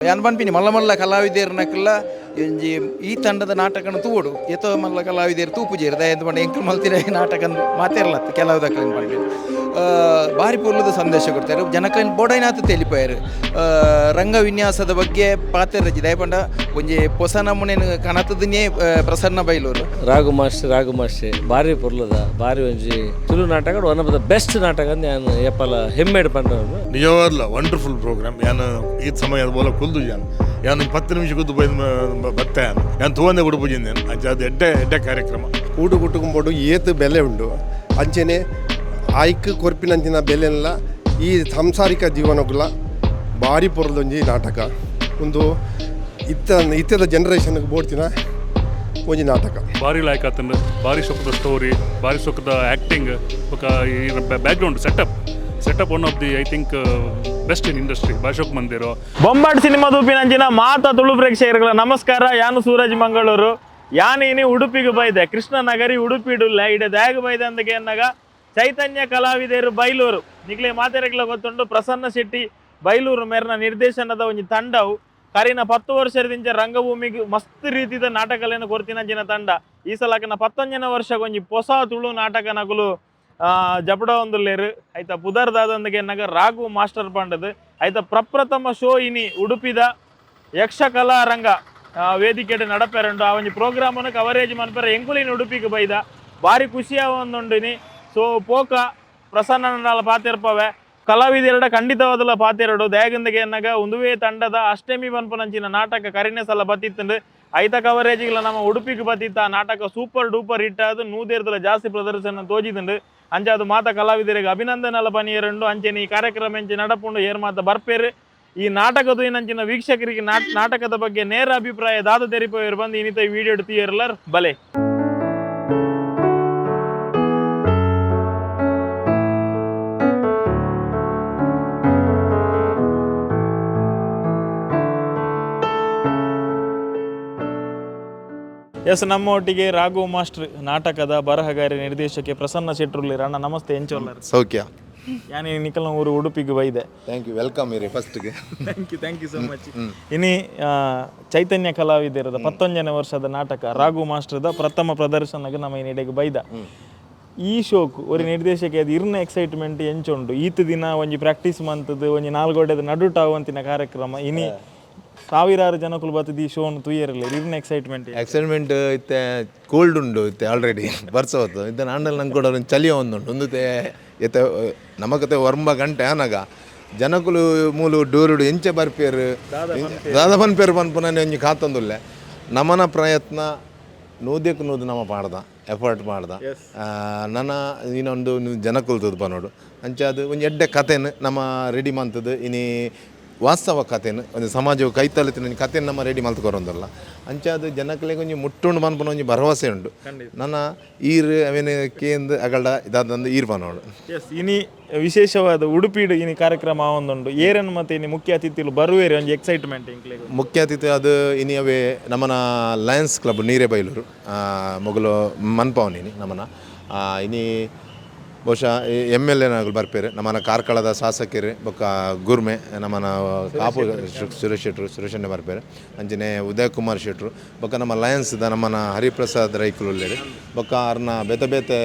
ಯಾನ್ ಪನ್ಪಿನಿ ಮಲ್ಲ ಮಲ್ಲ ಕಲಾವಿದರ್ನಕ್ಕೆಲ್ಲ ಒಂಜಿ ಈ ತಂಡದ ನಾಟಕನ ತೂಡು ಎತ್ತೋ ಮಲ್ಲ ಕಲಾವಿದರು ತೂಪು ಜೇರು ಎಂದು ಮಾಡಿ ಎಂಕಲ್ ಮಲ್ತಿರ ನಾಟಕ ಕೆಲವು ಕೆಲವುದಕ್ಕಲಿನ ಮಾಡಿ. ಭಾರಿ ಪೂರ್ವದ ಸಂದೇಶ ಕೊಡ್ತಾರೆ. ಜನಕಲಿನ ಬೋಡೈನಾಥ ತೆಲಿಪಾಯರು. ರಂಗ ವಿನ್ಯಾಸದ ಬಗ್ಗೆ ಪಾತ್ರ ರಚಿ ದಯಪಂಡ ಒಂಜಿ ಹೊಸ ನಮೂನೆ ಕಣತದನ್ನೇ ಪ್ರಸನ್ನ ಬೈಲೂರು. ರಾಘು ಮಾಸ್ಟರ್ ರಾಘು ಮಾಸ್ಟರ್ ಭಾರಿ ಪುರ್ಲದ ಭಾರಿ ಒಂಜಿ ತುಳು ನಾಟಕ ಒನ್ ಆಫ್ ದ ಬೆಸ್ಟ್ ನಾಟಕ ಅಂತ ನಾನು ಎಪ್ಪಲ ಹೆಮ್ಮೆಡ್ ಪಂಡ ನಿಜವಾಗ್ಲ ವಂಡರ್ಫುಲ್ ಪ್ರೋಗ್ರಾಮ್. ಯಾನು ಈ ಸಮಯ ಬೋಲ ಕುಲ್ದು ಜಾನ್. ಯಾನು ಪತ್ತು ನಿಮಿಷ ಕುದ್ದು ಬೈದು ಬತ್ತೆ ಯಾನು ತೂವಂದೆ ಉಡುಪುಜಿಂದೇನು ಅಂಚ ಅದು ಎಡ್ಡೆ ಎಡ್ಡೆ ಕಾರ್ಯಕ್ರಮ. ಕೂಡು ಕುಟುಂಬಡು ಏತು ಬೆಲೆ ಉಂಡು. ಅಂಚೆನೆ ಆಯ್ಕ್ ಕೊರ್ಪಿನಂಚಿನ ಬೆಲೆಲ್ಲ ಈ ಸಂಸಾರಿಕ ಜೀವನಗುಲ ಭಾರಿ ಪೊರದೊಂಜಿ ನಾಟಕ. ಒಂದು ಇತ್ತ ಇತ್ತದ ಜನರೇಷನ್ಗೆ ಬೋಡ್ತಿನ ಒಂಜಿ ನಾಟಕ. ಭಾರಿ ಲಾಯ್ಕ್ ಆತಂದು ಭಾರಿ ಸೊಕ್ಕದ ಸ್ಟೋರಿ ಭಾರಿ ಸೊಕ್ಕದ ಆ್ಯಕ್ಟಿಂಗ್ ಈ background setup setup one of the I think best industry Ashok ಮಂದಿರು ಬೊಂಬಾಟ್ ಸಿನಿಮಾ ದೂಪಿನಂಚಿನ ಮಾತ ತುಳು ಪ್ರೇಕ್ಷಕರುಗಳ ನಮಸ್ಕಾರ. ಯಾನು ಸೂರಜ್ ಮಂಗಳೂರು. ಯಾನ ಇನಿ ಉಡುಪಿಗೆ ಬೈದೆ. ಕೃಷ್ಣ ನಗರಿ ಉಡುಪಿಡುಲ್ಲ ಇಡ ದ್ಯಾಗ ಬೈದೆ ಅಂದಕ್ಕೆ ಎನ್ನಗ ಚೈತನ್ಯ ಕಲಾವಿದರು ಬೈಲೂರು. ನಿಗ್ಲೇ ಮಾತೆರೆಗ್ಲ ಗೊತ್ತುಂಡು ಪ್ರಸನ್ನ ಶೆಟ್ಟಿ ಬೈಲೂರು ಮೇರ್ನ ನಿರ್ದೇಶನದ ಒಂದು ತಂಡವು. ಕರಿನ ಪತ್ತು ವರ್ಷದಿಂದ ರಂಗಭೂಮಿಗೆ ಮಸ್ತ್ ರೀತಿದ ನಾಟಕಗಳನ್ನು ಕೊರ್ತಿನಂಚಿನ ತಂಡ. ಈ ಸಲಕನ ಪತ್ತೊಂಜನ ವರ್ಷಕ್ಕೆ ಒಂಜಿ ಹೊಸ ತುಳು ನಾಟಕ ನಕಲು ಜಪಡ ಐತ ಪುದರ್ದಾದೊಂದಿಗೆ ನಗ ರಾಘು ಮಾಸ್ಟರ್ ಪಂಡದು. ಐತ ಪ್ರಪ್ರಥಮ ಶೋ ಇನಿ ಉಡುಪಿದ ಯಕ್ಷಕಲಾ ರಂಗ ವೇದಿಕೆಡ್ ನಡಪೆರಂಡು. ಆ ಒಂಜಿ ಪ್ರೋಗ್ರಾಮ್ ಅನ್ನು ಕವರೇಜ್ ಮನ್ಪೆರ ಎಂಕುಲಿನ ಉಡುಪಿಗೆ ಬೈದ. ಭಾರಿ ಖುಷಿಯ ಒಂದುಂಡಿನಿ ಸೊ, ಪೋಕ ಪ್ರಸನ್ನ ಪಾತಿರ್ಪವೆ. ಕಲಾವಿದೆರಡ ಖಂಡಿತವಾದಲ್ಲ ಪಾತಿರಡು. ದಯಗಂದಗೆ ಎನ್ನಗ ಉಂದುವೇ ತಂಡದ ಅಷ್ಟಮಿ ಬನ್ಪನಂಚಿನ ನಾಟಕ ಕರಿನೇ ಸಲ ಬತ್ತಿತ್ತಂಡು. ಐತ ಕವರೇಜಿಗಳ ನಮ್ಮ ಉಡುಪಿಗೆ ಬತ್ತಿತ್ತ ನಾಟಕ ಸೂಪರ್ ಡೂಪರ್ ಹಿಟ್ ಅದು ನೂದೇರ್ದಲ ಜಾಸ್ತಿ ಪ್ರದರ್ಶನ ತೋಜಿದಂಡು ಅಂಚೆ ಅದು ಮಾತ ಕಲಾವಿದರಿಗೆ ಅಭಿನಂದನಲ ಪನಿಯರಂಡು ಅಂಚೆನ ಈ ಕಾರ್ಯಕ್ರಮ ಎಂಚೆ ನಡಪುಂಡು ಏರ್ ಮಾತ ಬರ್ಪೇರು. ಈ ನಾಟಕದ ಏನಂಚಿನ ವೀಕ್ಷಕರಿಗೆ ನಾಟ್ ನಾಟಕದ ಬಗ್ಗೆ ನೇರ ಅಭಿಪ್ರಾಯ ದಾದ ತೆರಿಪೋಯರು ಬಂದು ಇನ್ನಿತ ವಿಡಿಯೋ ಎಡ್ತೀಯರ್ಲರ್ ಬಲೆ. ಎಸ್ ನಮ್ಮ ಒಟ್ಟಿಗೆ ರಾಘು ಮಾಸ್ಟರ್ ನಾಟಕದ ಬರಹಗಾರಿ ನಿರ್ದೇಶಕಿ ಪ್ರಸನ್ನ ಶೆಟ್ರುಲ್ಲಿ ಅಣ್ಣ ನಮಸ್ತೆ ಎಂಚೋಲ್ಲರ್ ಸೌಖ್ಯ. ಯಾನಿ ನಿಖಲ ಊರು ಉಡುಪಿಗೆ ಬೈದೆ ಥ್ಯಾಂಕ್ ಯು ವೆಲ್ಕಮ್ ಇರಿ ಫಸ್ಟ್ಗೆ thank you thank you so much ಇನಿ ಚೈತನ್ಯ ಕಲಾವಿದರದ ಪತ್ತೊಂದನೇ ವರ್ಷದ ನಾಟಕ ರಾಘು ಮಾಸ್ಟರ್ದ ಪ್ರಥಮ ಪ್ರದರ್ಶನಕ್ಕೆ ನಮ್ಮ ಇನ್ನಿಡೆಗೆ ಬೈದ. ಈ ಶೋಕು ಒಂದು ನಿರ್ದೇಶಕ ಅದು ಇರ್ನ ಎಕ್ಸೈಟ್ಮೆಂಟ್ ಎಂಚುಂಡು ಈತ ದಿನ ಒಂಜಿ ಪ್ರಾಕ್ಟೀಸ್ ಮಂತದ್ದು ಒಂಜಿ ನಾಲ್ಗೊಡೆದ ನಡುಟಾವಂತಿನ ಕಾರ್ಯಕ್ರಮ. ಇನಿ ಸಾವಿರಾರು ಜನಕ್ಕೂ ಬತ್ತದ ಈ ಶೋನ್ ತುಯ್ಯರಲ್ಲ ಇರ್ನ ಎಕ್ಸೈಟ್ಮೆಂಟ್ ಎಕ್ಸೈಟ್ಮೆಂಟ್ ಇತ್ತೆ ಕೋಲ್ಡ್ ಉಂಡು ಇತ್ತೆ ಆಲ್ರೆಡಿ ಬರ್ಸ ಹೊತ್ತು. ಇತ್ತೆ ನಾಂಡಲ್ ನಂಗೆ ಕೂಡ ಒಂದು ಚಳಿ ಒಂದುಂಡು ಒಂದು ತೆ ಇತ್ತೆ ನಮಗತೆ ವರ್ಮ ಗಂಟೆ ಆನಗ ಜನಕುಲು ಮೂಲು ಡೂರುಡು ಎಂಚೆ ಬರ್ಪೇರು. ದಾದ ಪನ್ಪೇರು. ಪನ್ಪುನನೆ ಒಂಜಿ ಕಾತೊಂದುಲ್ಲೆ ನಮನ ಪ್ರಯತ್ನ ನೋದಕ್ಕೆ ನೂದು ನಮ್ಮ ಪಾಡ್ದ ಎಫರ್ಟ್ ಮಾಡ್ದ. ಆ, ನನ್ನ ಇನ್ನೊಂದು ಜನಕುಲ್ತದ ಪನೋಡು ಅಂಚೆ ಅದು ಒಂದು ಎಡ್ಡೆ ಕತೆನ ನಮ್ಮ ರೆಡಿ ಮಂತದ್ದು ಇನಿ ವಾಸ್ತವ ಕಥೆಯನ್ನು ಒಂದು ಸಮಾಜವು ಒಂದು ಕಥೆನ ನಮ್ಮ ರೆಡಿ ಮಲ್ತ್ಕೊರೊಂದಲ್ಲ ಅಂಚೆ ಅದು ಜನಗಳಿಗೆ ಒಂಜಿ ಮುಟ್ಟುಂಡು ಮನ್ಪನ ಒಂದು ಭರವಸೆ ಉಂಡು ನನ್ನ ಈರ್ ಅವೇನು ಕೇಂದ್ರ ಅಗಲ್ಡ ಇದಾದಂದು ಈರ್ ಎಸ್ ಇನಿ ವಿಶೇಷವಾದ ಉಡುಪಿಡು ಇನಿ ಕಾರ್ಯಕ್ರಮ ಒಂದುಂಡು ಏರನ್ನು ಮತ್ತೆ ಇನಿ ಮುಖ್ಯ ಅತಿಥಿಲು ಬರುವೇರಿ ಒಂದು ಎಕ್ಸೈಟ್ಮೆಂಟ್ ಮುಖ್ಯ ಅತಿಥಿ ಅದು ಇನಿಯವೇ ನಮ್ಮನ ಲಯನ್ಸ್ ಕ್ಲಬ್ ನೀರೇಬೈಲೂರು. ಬೈಲೂರು ಮೊಗಲು ಮನ್ಪವನಿನಿ ನಮ್ಮನ ಇನಿ ಬಹುಶಃ ಎಂ ಎಲ್ ಎನಾಗಲು ಬರ್ಪೇರು ನಮ್ಮನ ಕಾರ್ಕಳದ ಶಾಸಕರು ಬೊಕ್ಕ ಗುರ್ಮೆ ನಮ್ಮನ ಕಾಪು ಸುರೇಶ್ ಶೆಟ್ರು ಸುರೇಶಣ್ಣ ಬರ್ಪೇರು ಅಂಜಿನೆ ಉದಯ್ ಕುಮಾರ್ ಶೆಟ್ರು, ಬೊಕ್ಕ ನಮ್ಮ ಲಯನ್ಸ್ದ ನಮ್ಮನ ಹರಿಪ್ರಸಾದ್ ರೈಕುಲು ಉಳ್ಳೇರು ಬೊಕ್ಕ ಅರ್ನ ಬೇತೆ ಬೇತೆ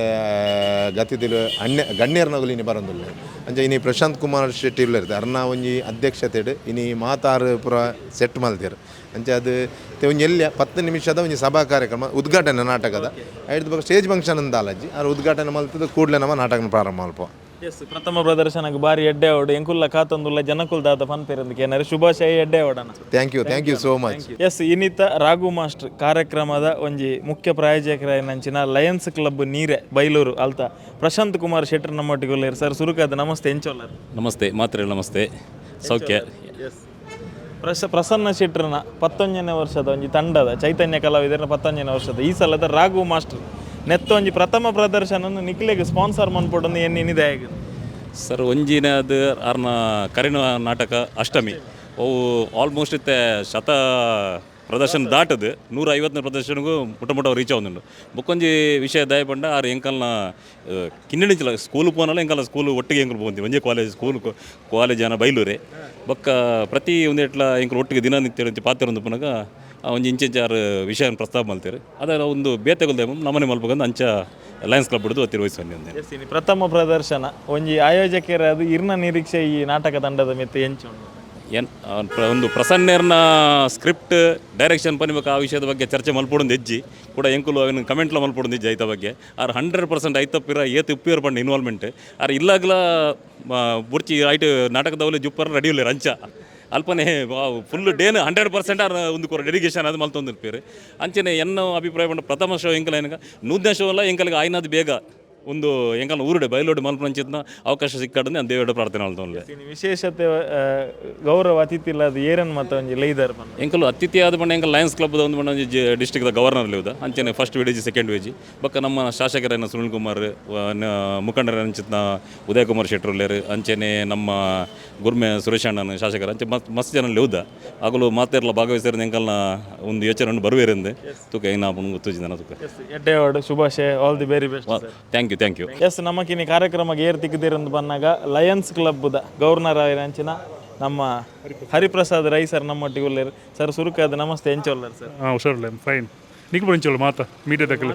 ಗತಿದಿಲು ಅಣ್ಯ ಗಣ್ಯರ್ನಗಲು ಇನಿ ಬರೋದಿಲ್ಲ ಅಂಜೆ ಇನಿ ಪ್ರಶಾಂತ್ ಕುಮಾರ್ ಶೆಟ್ಟಿ ಉಳ್ಳೇರು ಅರ್ನ ಒಂಜಿ ಅಧ್ಯಕ್ಷತೆ ಇನಿ ಮಾತಾರು ಪುರ ಸೆಟ್ ಮಲ್ತಿರು ಅಂಚೆ ಅದು ತೆ ಒಂಜಿ ಎಲ್ಲಿ ಪತ್ತು ನಿಮಿಷದ ಒಂಜಿ ಸಭಾ ಕಾರ್ಯಕ್ರಮ ಉದ್ಘಾಟನೆ ನಾಟಕದ. ಐದು ಬಗ್ಗೆ ಸ್ಟೇಜ್ ಫಂಕ್ಷನ್ ಅಂತ ಅಲ್ಲಜ್ಜಿ ಅವ್ರು ಉದ್ಘಾಟನೆ ಮಲ್ತದ ಕೂಡಲೇ ನಮ್ಮ ನಾಟಕ ಪ್ರಾರಂಭ ಮಲ್ಪ ಎಸ್ ಪ್ರಥಮ ಪ್ರದರ್ಶನಕ್ಕೆ ಬಾರಿ ಎಡ್ಡೆ ಅವಡು ಎಂಕುಲ್ಲ ಕಾತೊಂದುಲ್ಲ ಜನಕುಲ್ ದಾದ ಪನ್ಪೇರಂದಕ್ಕೆ ಏನಾರು ಶುಭಾಶಯ ಎಡ್ಡೆ ಅವಡನ? Thank you thank you so much yes ಇನ್ನಿತ Raghu master ಕಾರ್ಯಕ್ರಮದ ಒಂಜಿ ಮುಖ್ಯ ಪ್ರಾಯೋಜಕರ ಏನಂಚಿನ ಲಯನ್ಸ್ ಕ್ಲಬ್ ನೀರೆ ಬೈಲೂರು ಅಲ್ತ ಪ್ರಶಾಂತ್ ಕುಮಾರ್ ಶೆಟ್ಟರ್ ನಮ್ಮೊಟ್ಟಿಗೆ ಸರ್ ಸುರುಕಾದ ನಮಸ್ತೆ ಎಂಚೋಲ್ಲರ್ ನಮಸ್ತೆ ಮಾತ್ರೆ ನಮಸ್ತೆ. ಸೌಖ್ಯ. ಎಸ್ ಪ್ರಸ ಪ್ರಸನ್ನ ಶೆಟ್ರನ ಪತ್ತೊಂದನೇ ವರ್ಷದ ಒಂಜಿ ತಂಡದ, ಚೈತನ್ಯ ಕಲಾವಿದರ ಪತ್ತೊಂದನೇ ವರ್ಷದ. ಈ ಸಲದ ರಾಘು ಮಾಸ್ಟರ್ ನೆತ್ತ ಒಂಜಿ ಪ್ರಥಮ ಪ್ರದರ್ಶನ ನಿಕ್ಲೆಗೆ ಸ್ಪಾನ್ಸರ್ ಮನ್ಪೊಡೊಂದು ಎನ್ನಿದೆ ಆಗ ಸರ್, ಒಂಜಿನದು ಅರ್ನ ಕರಿನ ನಾಟಕ ಅಷ್ಟಮಿ. ಅವು ಆಲ್ಮೋಸ್ಟ್ ಇತ್ತೆ ಶತ ಪ್ರದರ್ಶನ ದಾಟದು ನೂರ ಐವತ್ತನೇ ಪ್ರದರ್ಶನಗೂ ಮುಟ್ಟ ಮುಟ್ಟ ರೀಚ್ ಆಗುಂಡು ಬೊಕ್ಕೊಂಜಿ ವಿಷಯ ದಯಪಂಡ ಆರು ಎಂಕಲ್ನ ಕಿನ್ನಡಿಂಚಲ ಸ್ಕೂಲ್ ಪೋನಲ್ಲ ಎಂಕಲ್ಲ ಸ್ಕೂಲ್ ಒಟ್ಟಿಗೆ ಎಂಕಲ್ ಪೋಂತಿ కాలేజ్ ಕಾಲೇಜ್ ಸ್ಕೂಲ್ ಕಾಲೇಜ್ ಅನ್ನ ಬೈಲೂರೆ. ಬೊಕ್ಕ ಪ್ರತಿ ಒಂದೇಟ್ಲ ಎಂಕಲ್ ಒಟ್ಟಿಗೆ ದಿನನಿತ್ಯ ಅಂಚ ಪಾತ್ರ ಪುನಗ ಒಂಜಿ ಇಂಚಿಂಚಾರು ವಿಷಯ ಪ್ರಸ್ತಾಪ ಮಾಡ್ತೀರಿ ಅದರ ಒಂದು ಬೇತೆಗಲ್ದೆ ನಮ್ಮನೆ ಮಲ್ಪಗಂದು ಅಂಚ ಲಯನ್ಸ್ ಕ್ಲಬ್ ಹಿಡಿದು ತಿರುವಹಿಸಿ ಬಂದಿ ಎಸ್ ಇನಿ ಪ್ರಥಮ ಪ್ರದರ್ಶನ. ಒಂಜಿ ಆಯೋಜಕರ ಅದು ಇರ್ನ ನಿರೀಕ್ಷೆ ಈ ನಾಟಕ ತಂಡದ ಮಿತ್ತ ಎಂಚು ಏನ್ ಒಂದು ಪ್ರಸನ್ನೇರ್ನ ಸ್ಕ್ರಿಪ್ಟ್ ಡೈರೆಕ್ಷನ್ ಪನಿಬೇಕು ಆ ವಿಷಯದ ಬಗ್ಗೆ ಚರ್ಚೆ ಮಲ್ಪೊಡೊಂದು ಹೆಜ್ಜಿ. ಕೂಡ ಎಂಕುಲು ಅವನ ಕಮೆಂಟ್ಲ ಮಲ್ಪೊಡೊಂದು ಹೆಜ್ಜೆ ಐತ ಬಗ್ಗೆ. ಆರು ಹಂಡ್ರೆಡ್ ಪರ್ಸೆಂಟ್ ಐತಪ್ಪಿರ ಏತ್ ಉಪ್ಪಿಯರ್ ಪಂಡ ಇನ್ವಾಲ್ವ್ಮೆಂಟ್ ಆರು ಇಲ್ಲಾಗ್ಲ ಬುರ್ಚಿ ಐಟ್ ನಾಟಕದವ್ಲೆ ಜುಪ್ಪರ್ ರೆಡಿ ಇಲ್ಲ ರಂಚ. ಅಲ್ಪನೆ ಫುಲ್ ಡೇನ್ ಹಂಡ್ರೆಡ್ ಪರ್ಸೆಂಟ್ ಒಂದು ಕೊರ ಡೆಡಿಕೇಶನ್ ಅದು ಮಲ್ತೊಂದಿರ್ಪೀರಿ ಅಂಚನೆ ಎನ್ನೋ ಅಭಿಪ್ರಾಯ ಪಂಡ ಪ್ರಥಮ ಶೋ ಎಂಕಲ ಏನಕ ನೂದನೇ ಶೋ ಅಲ್ಲ, ಎಂಕಲಿಗೆ ಆಯ್ನದು ಬೇಗ. ಒಂದು ಎಂಕಲ್ ಊರುಡೆ ಬಯಲೋಡು ಮಲ್ಪಂಚಿತ್ನ ಅವಕಾಶ ಸಿಕ್ಕಾಡನೆ ನಾನು ದೇವರ ಪ್ರಾರ್ಥನೆ ಮಾಡ್ತವನ್ಲೆ ಇನಿ ವಿಶೇಷತೆ ಗೌರವ ಅತಿಥಿ ಅದು ಏರನ್ ಮತ್ತ ಒಂಜಿ ಲೈದರ್ ಎಂಕಲು ಅತಿಥಿ ಆದ ಬಣ್ಣ ಎಂಕಲ್ ಲಯನ್ಸ್ ಕ್ಲಬ್ ಒಂದು ಬಣ್ಣ ಡಿಸ್ಟ್ರಿಕ್ದ ಗವರ್ನರ್ ಲೇವುದ ಅಂಚನೆ ಫಸ್ಟ್ ವಿಡಿಜಿ ಸೆಕೆಂಡ್ ವೇಜಿ ಬಕ್ಕ ನಮ್ಮ ಶಾಸಕರನ್ನ ಸುನೀಲ್ ಕುಮಾರ್ ಮುಖಂಡರ ಅಂಚಿತ್ನ ಉದಯ ಕುಮಾರ್ ಶೆಟ್ರುಲ್ಲೇರು ಅಂಚನೆ ನಮ್ಮ ಗುರ್ಮೆ ಸುರೇಶ್ ಅಣ್ಣನ ಶಾಸಕರ. ಅಂಚೆ ಮಸ್ತ್ ಮಸ್ತ್ ಜನ ಲೇವುದ ಆಗಲು ಮಾತೆರ್ಲ ಭಾಗವಹಿಸಿದ್ರೆ ಎಂಕಲ್ನ ಒಂದು ಯೋಚನೆ ಬರುವೇರೆಂದೆ ತುಕ ಏನ ಗೊತ್ತಿದ್ದಾನ ತುಕ. ಎಡ್ಡೆವಾಡು ಶುಭಾಶಯ all the very best thank you thank you yes ನಮಕಿನಿ ಕಾರ್ಯಕ್ರಮಕ್ಕೆ ಏರ್ ತಿಕ್ಕಿದಿರಂದು ಬಂದಾಗ ಲಯನ್ಸ್ ಕ್ಲಬ್ದ ಗವರ್ನರ್ ಅಂಚಿನ ನಮ್ಮ ಹರಿಪ್ರಸಾದ್ ರೈ ಸರ್ ನಮ್ಮ ಉಳ್ಳೇರು ಸರ್ ಸುರುಕಾದ ನಮಸ್ತೆ ಎಂಚೋಲ್ಲರ್ ಸರ್. ಹಾಂ ಹುಷಾರು ಫೈನ್ ನಿಕ್ ಬರಿಂಚಲ್ಲ ಮಾತ ಮೀಡಿಯಾದಾಗಲೇ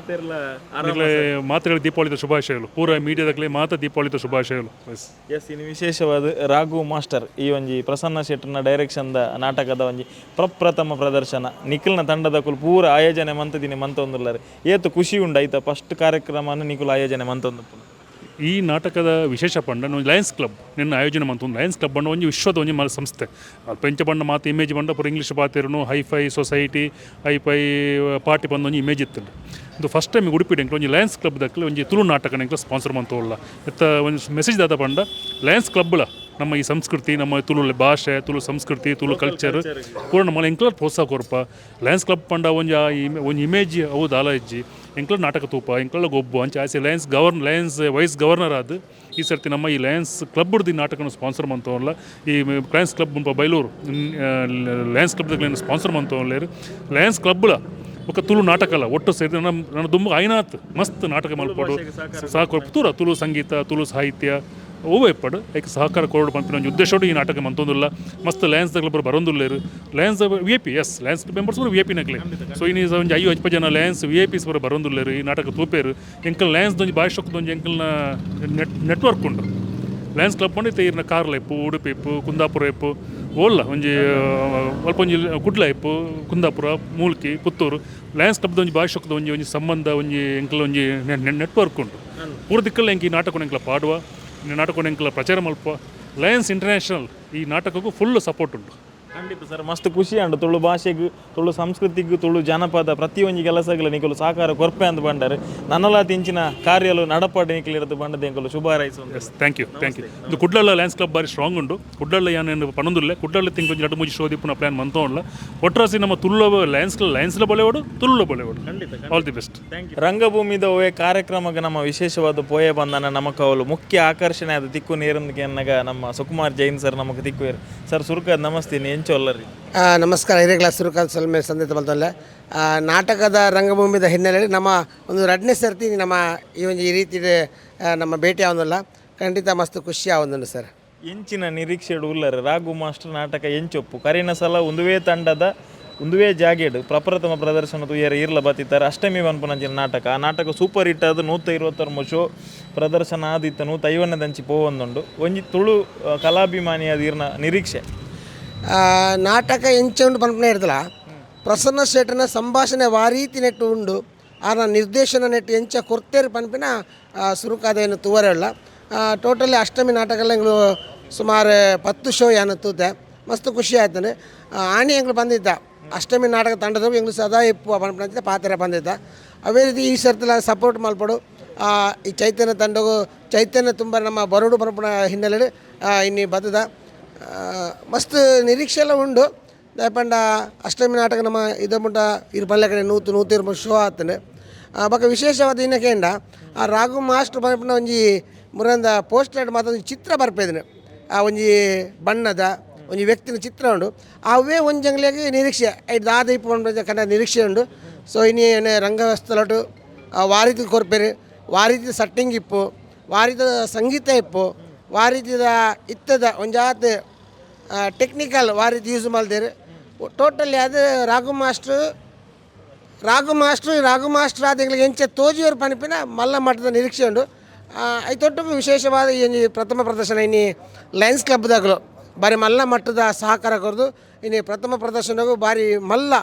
ಈಗಲೇ ಮಾತುಗಳು ದೀಪಾವಳಿದ ಶುಭಾಶಯಗಳು ಪೂರ ಮೀಡಿಯಾದಾಗಲೇ ಮಾತ ದೀಪಾವಳಿದ ಶುಭಾಶಯಗಳು ಎಸ್ ಇನ್ನು ವಿಶೇಷವಾದ ರಾಘು ಮಾಸ್ಟರ್ ಈ ಒಂಜಿ ಪ್ರಸನ್ನ ಶೆಟ್ಟರ್ನ ಡೈರೆಕ್ಷನ್ದ ನಾಟಕದ ಒಂಜಿ ಪ್ರಪ್ರಥಮ ಪ್ರದರ್ಶನ. ನಿಖಿಲ್ನ ತಂಡದ ಕುಲ್ ಪೂರ ಆಯೋಜನೆ ಮಂತದಿನಿ ಮಂತೊಂದುಲ್ಲರು ಏತು ಖುಷಿ ಉಂಡು ಐತ ಫಸ್ಟ್ ಕಾರ್ಯಕ್ರಮನ ನಿಖಿಲ್ ಆಯೋಜನೆ ಮಂತೊಂದು ಈ ನಾಟಕದ ವಿಶೇಷ ಪಂಡ ಒಂದು ಲಯನ್ಸ್ ಕ್ಲಬ್ ನಿನ್ನ ಆಯೋಜನೆ ಮಾಡ್ತು ಒಂದು ಲಯನ್ಸ್ ಕ್ಲಬ್ ಬಂಡ ಒಂಜಿ ವಿಶ್ವದ ಒಂದು ಮಲ ಸಂಸ್ಥೆ. ಪಂಚ ಬಣ್ಣ ಮಾತು ಇಮೇಜ್ ಬಂಡ ಪುರ English ಪಾತಿರ್ನು hi fi society hi fi party ಬಂದು ಒಂದು ಇಮೇಜ್ ಇತ್ತು ಇದು ಫಸ್ಟ್ ಟೈಮ್ ಉಡುಪಿ ಎಂಕ್ಲು ಒಂಜಿ ಲಯನ್ಸ್ ಕ್ಲಬ್ ದಕ್ಕಲು ಒಂಜಿ ತುಳು ನಾಟಕ ನೆಂಕ್ಲ ಸ್ಪಾನ್ಸರ್ ಮಂತೋಲ್ಲ ಇತ್ತ ಒಂದು ಮೆಸೇಜ್ ದಾದ ಪಂಡ ಲಯನ್ಸ್ ಕ್ಲಬ್ಲ ನಮ್ಮ ಈ ಸಂಸ್ಕೃತಿ ನಮ್ಮ ತುಳು ಭಾಷೆ ತುಳು ಸಂಸ್ಕೃತಿ ತುಳು ಕಲ್ಚರ್ ಪೂರ ನಮ್ಮ ಎಂಕ್ಲರ್ ಪ್ರೋತ್ಸಾಹ ಕೊರಪ ಲಯನ್ಸ್ ಕ್ಲಬ್ ಪಂಡ ಒಂಜಿ ಒಂದು ಒಂಜಿ ಇಮೇಜ್ ಅವು ದಾಲ ಎಂಕ್ಲರ್ ನಾಟಕ ತೂಪ ಎಂಕ್ಲ ಗೊಬ್ಬು ಅಂಚೆ ಆಸೆ Lions govern Lions vice governor ಆದ. ಈ ಸರ್ತಿ ನಮ್ಮ ಈ ಲಯನ್ಸ್ ಕ್ಲಬ್ ಈ ನಾಟಕನ ಸ್ಪಾನ್ಸರ್ ಮಂತವಲ್ಲ ಈ ಲಯನ್ಸ್ ಕ್ಲಬ್ ಬೈಲೂರು. ಲಯನ್ಸ್ ಕ್ಲಬ್ದಾಗ ಸ್ಪಾನ್ಸರ್ ಮಂತವಲ್ಲೇರು ಲಯನ್ಸ್ ಕ್ಲಬ್ಳ ಒಕ್ಕ ತುಳು ನಾಟಕ ಅಲ್ಲ ಒಟ್ಟು ಸೇರಿ ನಮ್ಮ ನನ್ನ ದುಂಬ ಐನಾತ್ ಮಸ್ತ್ ನಾಟಕ ಮಲ್ಪಡು ಸಾಕು ತೂರ ತುಳು ಸಂಗೀತ ತುಳು ಸಾಹಿತ್ಯ. ಓವ ಏರ್ಪಾಡು ಐಕ್ ಸಹಕಾರ ಕೋರ್ಡ್ ಪಂಪಿನ ಒಂದು ಉದ್ದೇಶೋಡು ಈ ನಾಟಕ ಮಂತೊಂದಿಲ್ಲ ಮಸ್ತ್ ಲಯನ್ಸ್ ದಾಗ್ಲ ಬರೋಂದಿಲ್ಲೇರು Lions V P S Lions members ಬರೋ ವಿ ಪಿ ನಕ್ಲೆ. ಸೊ ಇನ್ನು ಒಂದು ಐದು ಹಚ್ಚ ಜನ ಲಯನ್ಸ್ ವಿ ಐ ಪಿಸ್ ಬರೋ ಬರೋಂದಿಲ್ಲೇರು ಈ ನಾಟಕ ತೂಪೇರು ಎಂಕಲ್ ಲಯನ್ಸ್ ದೊಂಜಿ ಭಾಷೆ ಶೊಕ್ಕದೊಂಜಿ ಎಂಕಲ್ನ ನೆಟ್ ನೆಟ್ವರ್ಕ್ ಉಂಡು ಲಯನ್ಸ್ ಕ್ಲಬ್ ಪಂಡ ತೀರ್ನ ಕಾರ್ಲ ಇಪ್ಪು ಉಡುಪಿ ಇಪ್ಪು ಕುಂದಾಪುರ ಇಪ್ಪು. ಓಲ್ಲ ಒಂಜಿ ಅಲ್ಪ ಒಂಜಿ ಕುಡ್ಲ ಇಪ್ಪು ಕುಂದಾಪುರ ಮೂಲ್ಕಿ ಪುತ್ತೂರು. ಲಯನ್ಸ್ ಕ್ಲಬ್ದ ಒಂಜಿ ಭಾಷೆ ಶೊಕ್ಕದ ಒಂಜಿ ಒಂಜಿ ಸಂಬಂಧ ಒಂಜಿ ಎಂಕಲ್ ಒಂಜಿ ನೆಟ್ವರ್ಕ್ ಉಂಟು. ಪೂರ ದಿಕ್ಕಲ್ಲ ಎಂಕಿ ನಾಟಕ ಎಂಕಲ ಪಾಡುವ. ನಾಟಕ ಎಂಕಲ ಪ್ರಚಾರ ಮಲ್ಪ ಲಯನ್ಸ್ ಇಂಟರ್ನ್ಯಾಷನಲ್ ಈ ನಾಟಕಕ್ಕೂ ಫುಲ್ ಸಪೋರ್ಟ್ ಉಂಟು ಖಂಡಿತ ಸರ್ ಮಸ್ತ್ ಖುಷಿ ಅಂಡು ತುಳು ಭಾಷೆಗೂ ತುಳು ಸಂಸ್ಕೃತಿಗೂ ತುಳು ಜನಪದ ಪ್ರತಿಯೊಂದು ಕೆಲಸಗಳು ನಿಕಲು ಸಾಕಾರ ಕೊರ್ಪೆ ಅಂತ ಬಂಡಾರೆ. ನನ್ನಲ ತಿಂಚಿನ ಕಾರ್ಯಲು ನಡಪಾಡು ನಿಕಲು ಇರೋದು ಬಂಡದ ಎಂಕಲು ಶುಭ ಹಾರೈಸು ಥ್ಯಾಂಕ್ ಯು ಥ್ಯಾಂಕ್ ಯು ಇದು ಕುಡ್ಲಲ್ಲ ಲ್ಯಾನ್ಸ್ ಕ್ಲಬ್ ಬಾರಿ ಸ್ಟ್ರಾಂಗ್ ಉಂಡು ಕುಡ್ಲಲ್ಲ ಏನೇನು ಪನೊಂದುಲ್ಲೆ ಕುಡ್ಲಲ್ಲ ತಿಂಗ್ ಕೊಂಚ ಎರಡು ಮೂಜಿ ಶೋದಿ ಪುನಃ ಪ್ಲಾನ್ ಮಂತೋಲ್ಲ ಒಟ್ರಾಸಿ ನಮ್ಮ ತುಳ್ಳ ಲ್ಯಾನ್ಸ್ ಲ ಬಳೆವಾಡು ತುಳ್ಳ ಬಳೆವಾಡು ಆಲ್ ದಿ ಬೆಸ್ಟ್ ರಂಗಭೂಮಿದ ಓಯೆ ಕಾರ್ಯಕ್ರಮಕ್ಕೆ ನಮ್ಮ ವಿಶೇಷವಾದ ಪೋಯೆ ಬಂದನ ನಮಕ್ ಅವಳು ಮುಖ್ಯ ಆಕರ್ಷಣೆ ಆದ ದಿಕ್ಕು ಅನ್ನಗ ನಮ್ಮ ಸುಕುಮಾರ್ ಜೈನ್ ಸರ್ ನಮಗೆ ದಿಕ್ಕು ಸರ್ ಸುರ್ಕದ್ ನಮಸ್ತೆ ಆ, ನಮಸ್ಕಾರ ಹಿರೇಗ್ಲ ಸುರುಕಾಂತ್ ಸಲ್ಮೆ ಸಂದೇತ ಬಂತಲ್ಲ ನಾಟಕದ ರಂಗಭೂಮಿದ ಹಿನ್ನೆಲೆಯಲ್ಲಿ ನಮ್ಮ ಒಂದು ಎರಡನೇ ಸರ್ತಿ ನಮ್ಮ ಈ ಒಂದು ಈ ರೀತಿ ನಮ್ಮ ಭೇಟಿ ಆವೊಂದಲ್ಲ ಖಂಡಿತ ಮಸ್ತ್ ಖುಷಿ ಆವೊಂದನು ಸರ್. ಎಂಚಿನ ನಿರೀಕ್ಷೆ ಉಲ್ಲರ್ ರಾಘು ಮಾಸ್ಟರ್ ನಾಟಕ ಎಂಚೊಪ್ಪು. ಕರಿನ ಸಲ ಒಂದುವೇ ತಂಡದ ಒಂದುವೇ ಜಾಗೇಡು ಪ್ರಪ್ರಥಮ ಪ್ರದರ್ಶನ ತುಯರ ಇರ್ಲ ಬತ್ತಿತ್ತಾರೆ ಅಷ್ಟಮಿ ಬನ್ಪುನಂಚಿನ ನಾಟಕ. ಆ ನಾಟಕ ಸೂಪರ್ ಹಿಟ್ ಆದ ನೂತ ಇರುವತ್ತರ ಶೋ ಪ್ರದರ್ಶನ ಆದಿತ್ತ ನೂತ ಐವನ್ನದಂಚಿ ಪೋವೊಂದುಂಡು ಒಂಜಿ ತುಳು ಕಲಾಭಿಮಾನಿಯಾದ ಕಲಾಭಿಮಾನಿ ಅದು ಇರ್ನ ನಿರೀಕ್ಷೆ. ನಾಟಕ ಎಂಚುಂಡು ಪನ್ಪನೆ ಇರ್ತಲ್ಲ ಪ್ರಸನ್ನ ಶೇಟ್ರನ ಸಂಭಾಷಣೆ ವಾರೀತಿ ನೆಟ್ಟು ಉಂಡು ಆನ ನಿರ್ದೇಶನ ನೆಟ್ಟು ಎಂಚ ಕೊರ್ತೇರು ಪನ್ಪಿನ ಸುರುಕಾದ ಏನು ತೂವರೆಲ್ಲ ಟೋಟಲಿ ಅಷ್ಟಮಿ ನಾಟಕ ಎಂಗ್ಳು ಸುಮಾರು ಪತ್ತು ಶೋ ಏನು ತೂತೆ. ಮಸ್ತ್ ಖುಷಿ ಆಯ್ತಾನೆ. ಆಣಿ ಎಂಗ್ಳು ಬಂದಿದ್ದ. ಅಷ್ಟಮಿ ನಾಟಕ ತಂಡದ ಎಂಗ್ಳು ಸದಾ ಇಪ್ಪು ಬಂದಿದ್ದ ಪಾತ್ರ ಬಂದಿದ್ದ. ಅವೇ ರೀತಿ ಈ ಸರ್ತಿಲ ಸಪೋರ್ಟ್ ಆ, ಈ ಚೈತನ್ಯ ತಂಡಗೂ ಚೈತನ್ಯ ತುಂಬ ನಮ್ಮ ಬರಡು ಪನ್ಪಣ ಹಿನ್ನೆಲೆಯಲ್ಲಿ ಇನ್ನಿ ಆ, ಮಸ್ತ್ ನಿರೀಕ್ಷೆ ಎಲ್ಲ ಉಂಡು. ದಯಪಂಡ ಅಷ್ಟಮಿ ನಾಟಕ ನಮ್ಮ ಇದ ಮುಟ್ಟ ಇರು ಪಲ್ಯ ಕಡೆ ನೂತು ನೂತು ಇರು ಶೋ ಆತನೆ ಬೊಕ ವಿಶೇಷವಾದ ಇನ್ನಕೇಂಡ ಆ ರಾಘು ಮಾಸ್ಟರ್ ಬಂದ್ಬಿಟ್ಟು ಒಂಜಿ ಮುರಂದ ಮಾತ್ರ ಒಂಜಿ ಚಿತ್ರ ಬರ್ಪೇದನೆ. ಆ ಒಂಜಿ ಬಣ್ಣದ, ಒಂಜಿ ವ್ಯಕ್ತಿನ ಚಿತ್ರ ಉಂಡು. ಅವೇ ಒಂಜಿ ಜಂಗ್ಲಿಯಾಗಿ ನಿರೀಕ್ಷೆ, ಐದು ದಾದ ಇಪ್ಪು ನಿರೀಕ್ಷೆ ಉಂಡು. ಸೊ ಇನಿ ಏನೇ ಆ ವಾರಿತಿ ಕೊರ್ಪೇರು ವಾರಿತಿ ಸಟ್ಟಿಂಗ್ ಇಪ್ಪು ವಾರಿದ ಸಂಗೀತ ಇಪ್ಪು ವಾರಿತಿದ ಇತ್ತದ ಒಂಜಾತ್ ಟೆಕ್ನಿಕಲ್ ವಾರಿತಿ ಯೂಸ್ ಮಾಡಿದೆ ಟೋಟಲಿ ಅದು Raghu master Raghu master Raghu master ಆದಂಗ್ಲಿಗೆ ಎಂಚ ತೋಜಿಯವರು ಪನಿಪಿನ ಮಲ್ಲ ಮಟ್ಟದ ನಿರೀಕ್ಷೆ ಉಂಡು ಐತೊಟ್ಟು ವಿಶೇಷವಾದ ಈ ಪ್ರಥಮ ಪ್ರದರ್ಶನ, ಇನ್ನಿ ಲಯನ್ಸ್ ಕ್ಲಬ್ದಾಗಲು ಬಾರಿ ಮಲ್ಲ ಮಟ್ಟದ ಸಹಕಾರ ಕೊರದು ಇನ್ನು ಪ್ರಥಮ ಪ್ರದರ್ಶನಗೂ ಬಾರಿ ಮಲ್ಲ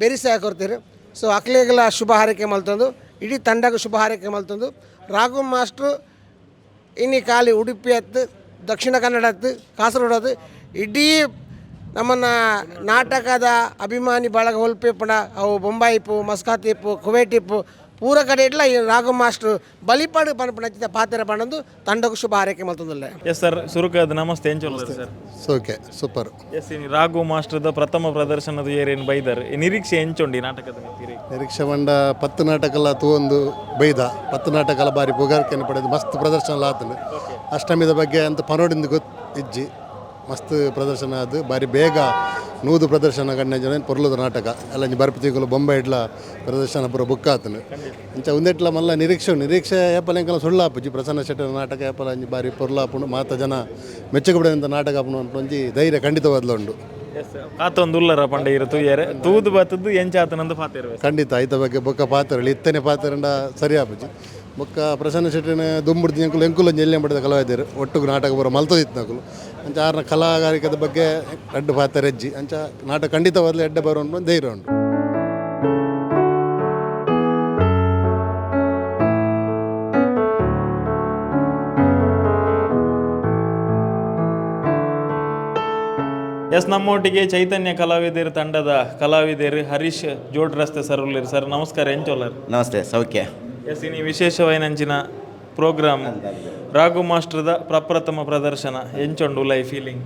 ಬೆರಿಸಾಯ ಕೊಡ್ತೀರಿ ಸೊ ಅಕ್ಲೇಗಳ ಶುಭ ಹಾರೈಕೆ ಮಲ್ತಂದು. ಇಡೀ ತಂಡಕ್ಕೆ ಶುಭ ಹಾರೈಕೆ ಮಲ್ತಂದು. ರಾಘು ಮಾಸ್ಟ್ರು ಇನ್ನು ಖಾಲಿ ಉಡುಪಿ ಹತ್ತು ದಕ್ಷಿಣ ಕನ್ನಡ ಹತ್ತು ಕಾಸರಗೋಡು ಹತ್ತು ಇಡೀ ನಮ್ಮನ್ನ ನಾಟಕದ ಅಭಿಮಾನಿ ಬಳಗ ಹೊಲ್ಪಿಪ್ಪಣ ಅವು ಬೊಂಬಾಯಿ ಮಸ್ಕಾತಿಪ್ಪು ಕುವೇಟಿಪ್ಪು ಪೂರ ಕಡೆ ಇಡ್ಲ ಈ ರಾಘು ಮಾಸ್ಟರ್ ಬಲಿಪಾಡು ಪಣಪಣ ಪಾತ್ರ ಪಣಂದು ತಂಡಕ್ಕೂ ಶುಭ ಹಾರೈಕೆ ಮಲ್ತಂದಿಲ್ಲ ಎಸ್ ಸರ್ ಸುರುಕದ ನಮಸ್ತೆ. ಎಂಚೊಲ್ಲ ಸರ್ ಸೋಕೆ ಸೂಪರ್ ಎಸ್ ಇನಿ ರಾಘು ಮಾಸ್ಟರ್ದ ಪ್ರಥಮ ಪ್ರದರ್ಶನದ ಏರೇನು ಬೈದರ್? ನಿರೀಕ್ಷೆ ಎಂಚುಂಡಿ ನಾಟಕದ ನಿರೀಕ್ಷೆ ಬಂಡ ಪತ್ತು ನಾಟಕಲ ತೂವೊಂದು ಬೈದ. ಪತ್ತು ನಾಟಕಲ ಬಾರಿ ಪುಗಾರಿಕೆಯನ್ನು ಪಡೆದು ಮಸ್ತ್ ಪ್ರದರ್ಶನ ಆತನು ಅಷ್ಟಮಿದ ಬಗ್ಗೆ ಅಂತ ಪನೋಡಿಂದ ಗೊತ್ತು ಇಜ್ಜಿ. ಮಸ್ತ್ ಪ್ರದರ್ಶನ ಅದು. ಬಾರಿ ಬೇಗ ನೂದು ಪ್ರದರ್ಶನ ಕಂಡ ಜನ ಪೊರ್ಲದ ನಾಟಕ. ಅಲ್ಲ ಬರ್ಪತಿಗಳು ಬೊಂಬೆ ಇಡ್ಲ ಪ್ರದರ್ಶನ ಪೂರ ಬುಕ್ ಆತನು. ಇಂಚ ಒಂದೆಟ್ಲ ಮಲ್ಲ ನಿರೀಕ್ಷೆ. ನಿರೀಕ್ಷೆ ಏಪಲ ಎಂಕಲ ಸುಳ್ಳಾಪುಜಿ ಪ್ರಸನ್ನ ಶೆಟ್ಟರ ನಾಟಕ ಏಪಲ ಒಂಜಿ ಬಾರಿ ಪೊರ್ಲಾಪುಂಡು ಮಾತ ಜನ ಮೆಚ್ಚುಗಪಡೆದಂಥ ನಾಟಕ ಅಂತ ಒಂಜಿ ಧೈರ್ಯ ಖಂಡಿತವಾದ್ಲ ಉಂಡು ಕಾತೊಂದು ಉಲ್ಲರ ಪಂಡ ಇರು ತೂಯರೆ, ತೂದು ಬತ್ತದ್ದು ಎಂಚಾತನಂದು ಪಾತಿರ್ವೆ. ಖಂಡಿತ ಐತ ಬಗ್ಗೆ ಬೊಕ್ಕ ಪಾತ್ರಗಳು, ಇತ್ತನೆ ಪಾತ್ರಂಡ ಸರಿ ಆಪುಜಿ ಬೊಕ್ಕ ಪ್ರಸನ್ನ ಶೆಟ್ಟಿನ ದುಂಬುಡ್ದು ಎಂಕುಲು ಎಂಕುಲು ಒಂಜಿ ಎಲ್ಲಿ ಮಾಡಿದ ಕಲಾವಿದರು ಒಟ್ಟು ನಾಟಕ ಬರೋ ಮಲ್ತದಿತ್ತು ನಕುಲು. ಅಂಚ ಆರ್ನ ಕಲಾಗಾರಿಕದ ಬಗ್ಗೆ ಅಡ್ಡ ಪಾತ್ರ ಹೆಜ್ಜಿ. ಅಂಚ ನಾಟಕ ಖಂಡಿತವಾದ್ಲೆ ಅಡ್ಡ ಬರೋ ಧೈರ್ಯ ಉಂಟು. ಎಸ್ ನಮ್ಮೊಟ್ಟಿಗೆ ಚೈತನ್ಯ ಕಲಾವಿದರ ತಂಡದ ಕಲಾವಿದರು ಹರೀಶ್ ಜೋಡ್ ರಸ್ತೆ ಸರ್ ಉಳ್ಳೇರು. ಸರ್ ನಮಸ್ಕಾರ ಎಂಚೋಲರ್ ನಮಸ್ತೆ ಸೌಖ್ಯ. ಎಸ್ ಇನಿ ವಿಶೇಷವೈನಂಚಿನ ಪ್ರೋಗ್ರಾಮ್ ರಾಘು ಮಾಸ್ಟರ್ದ ಪ್ರಪ್ರಥಮ ಪ್ರದರ್ಶನ ಎಂಚೊಂಡು ಲೈ ಫೀಲಿಂಗ್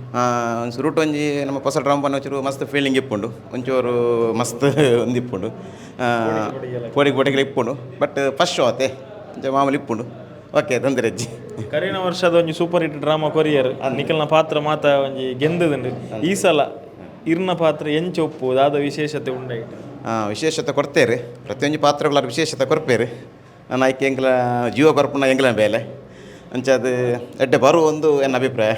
ರೂಟ್ ಒಂಜಿ ನಮ್ಮ ಪೊಸಲ್ ರಾಂಪನ್ನ ಒಂಚೂರು ಮಸ್ತ್ ಫೀಲಿಂಗ್ ಇಪ್ಪುಂಡು. ಒಂಚೂರು ಮಸ್ತ್ ಒಂದು ಇಪ್ಪುಂಡು. ಪೋಡಿಗೆ ಪೋಡಿಗೆ ಇಪ್ಪುಂಡು. ಬಟ್ ಫಸ್ಟ್ ಶೋ ಆತೆ ಒಂಚ ಮಾಮೂಲಿ ಇಪ್ಪುಂಡು. ಓಕೆ ತೊಂದರೆ ಅಜ್ಜಿ ಕರೀನ ವರ್ಷದ ಒಂಜಿ ಸೂಪರ್ ಹಿಟ್ ಡ್ರಾಮಾ ಕೊರಿಯರ್ ನಿಖಿಲ್ನ ಪಾತ್ರ ಮಾತ ಒಂಜಿ ಗೆಂದದುಂಡು ಈ ಸಲ ಇರ್ನ ಪಾತ್ರ ಎಂಚ ಒಪ್ಪು ಅದಾದ ವಿಶೇಷತೆ ಉಂಡೆ ಆ, ವಿಶೇಷತೆ ಕೊಡ್ತೇವೆ. ಪ್ರತಿಯೊಂದು ಪಾತ್ರಗಳ ವಿಶೇಷತೆ ಕೊರಪೇರಿ ನಾನು ಆಯ್ಕೆ ಎಂಗ್ಲ ಜೀವ ಕೊರಪಣ ಎಂಗ್ಲ ಬೇಲೆ ಅಂಚ ಅದು ಎಡ್ಡೆ ಬರುವ ಒಂದು ನನ್ನ ಅಭಿಪ್ರಾಯ.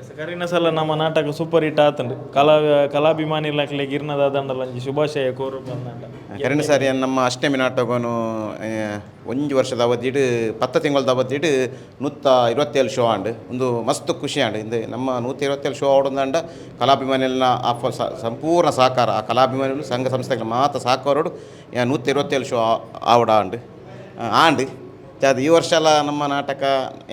ಎಸ್, ಕರಿನ ಸಲ ನಮ್ಮ ನಾಟಕ ಸೂಪರ್ ಹಿಟ್ ಆತಂಡು. ಕಲಾ ಕಲಾಭಿಮಾನಿಲಕ್ಲೆ ಗಿರ್ನದ ದಂಡಲಂಜಿ ಶುಭಾಶಯ ಕೋರು ಬಂದಂಡ ಎರಡು ಸಾರಿ ನಮ್ಮ ಅಷ್ಟಮಿ ನಾಟಕನು ಒಂದು ವರ್ಷದ ಅವಧಿಡು, ಪತ್ತ ತಿಂಗಳದ ಅವಧಿಡು ನೂತ ಇರುವತ್ತೇಳು ಶೋ ಆಂಡ್, ಒಂದು ಮಸ್ತ್ ಖುಷಿ ಆಂಡ್ ಇಂದು ನಮ್ಮ ನೂತ ಇರುವತ್ತೇಳು ಶೋ ಆಡೋದಂಡ ಆ ಸಂಪೂರ್ಣ ಸಹಕಾರ ಆ ಕಲಾಭಿಮಾನಿಗಳು ಸಂಘ ಸಂಸ್ಥೆಗಳ ಮಾತ್ರ ಸಹಕಾರೋಡು ಯಾ ನೂತ ಇರುವತ್ತೇಳು ಶೋ ಆವಡ ಆಂಡ್. ಆಂಡ್ ಅದು ಈ ವರ್ಷ ಎಲ್ಲ ನಮ್ಮ ನಾಟಕ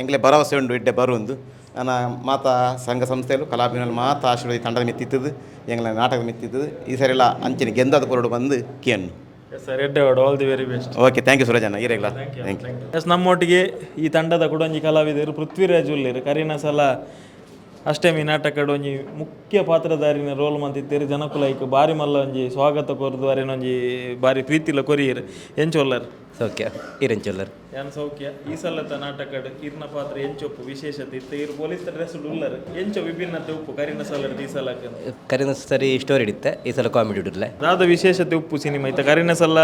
ಎಂಗ್ಲೆ ಭರವಸೆ ಉಂಡು, ಇಡ್ಡೆ ಬರುಂದು. ನನ್ನ ಮಾತ ಸಂಘ ಸಂಸ್ಥೆಗಳು ಕಲಾಭಿನಲ್ಲಿ ಮಾತ ಆಶೀರ್ವಾದ ತಂಡದ ಮೆತ್ತಿತ್ತದು ಎಂಗ್ಲ ನಾಟಕ ಮೆತ್ತಿತ್ತದು. ಈ ಸರಿ ಎಲ್ಲ ಅಂಚಿನ ಗೆಂದದ ಕೊರಡು ಬಂದು ಕೇನು yes sir ರೆಡ್ಡೆ all the very best okay thank you ಸುರಜನ ಈರೆಗ್ಲ ಥ್ಯಾಂಕ್ ಯು ಎಸ್ ನಮ್ಮೊಟ್ಟಿಗೆ ಈ ತಂಡದ ಕುಡೊಂಜಿ ಕಲಾವಿದರು ಪೃಥ್ವಿರಾಜ್ ಉಳ್ಳೇರು ಕರೀನ ಸಲ ಅಷ್ಟಮಿ ನಾಟಕಡ್ ಒಂಜಿ ಮುಖ್ಯ ಪಾತ್ರಧಾರಿನ ರೋಲ್ ಮಂತಿದ್ದೇರು ಜನಕುಲೈಕ್ ಬಾರಿ ಮಲ್ಲ ಒಂಜಿ ಸ್ವಾಗತ ಕೊರ್ದು ಅರೇನೊಂಜಿ ಬಾರಿ ಪ್ರೀತಿಲ ಕೊರಿಯರು. ಎಂಚೊಲ್ಲರ್ ಸೌಖ್ಯ. ಇರಂಚೊಲ್ಲರ್ ಯಾನ್ ಸೌಖ್ಯ? ಈ ಸಲತ ನಾಟಕಡ್ ಇರ್ನ ಪಾತ್ರ ಎಂಚೊಪ್ಪು ವಿಶೇಷತೆ ಇತ್ತು. ಇರ್ ಪೊಲೀಸ್ ಡ್ರೆಸ್ ಉಳ್ಳರ್. ಎಂಚೊ ವಿಭಿನ್ನತೆ ಉಪ್ಪು. ಕರಿನ ಸಲಡ್ ಈ ಸಲ ಕರಿನ ಸರಿ ಸ್ಟೋರಿ ಇಡುತ್ತೆ ಈ ಸಲ ಕಾಮಿಡಿ ಇಡಲ್ಲ ದಾದ ವಿಶೇಷತೆ ಉಪ್ಪು ಸಿನಿಮಾ ಇತ್ತು. ಕರಿನ ಸಲ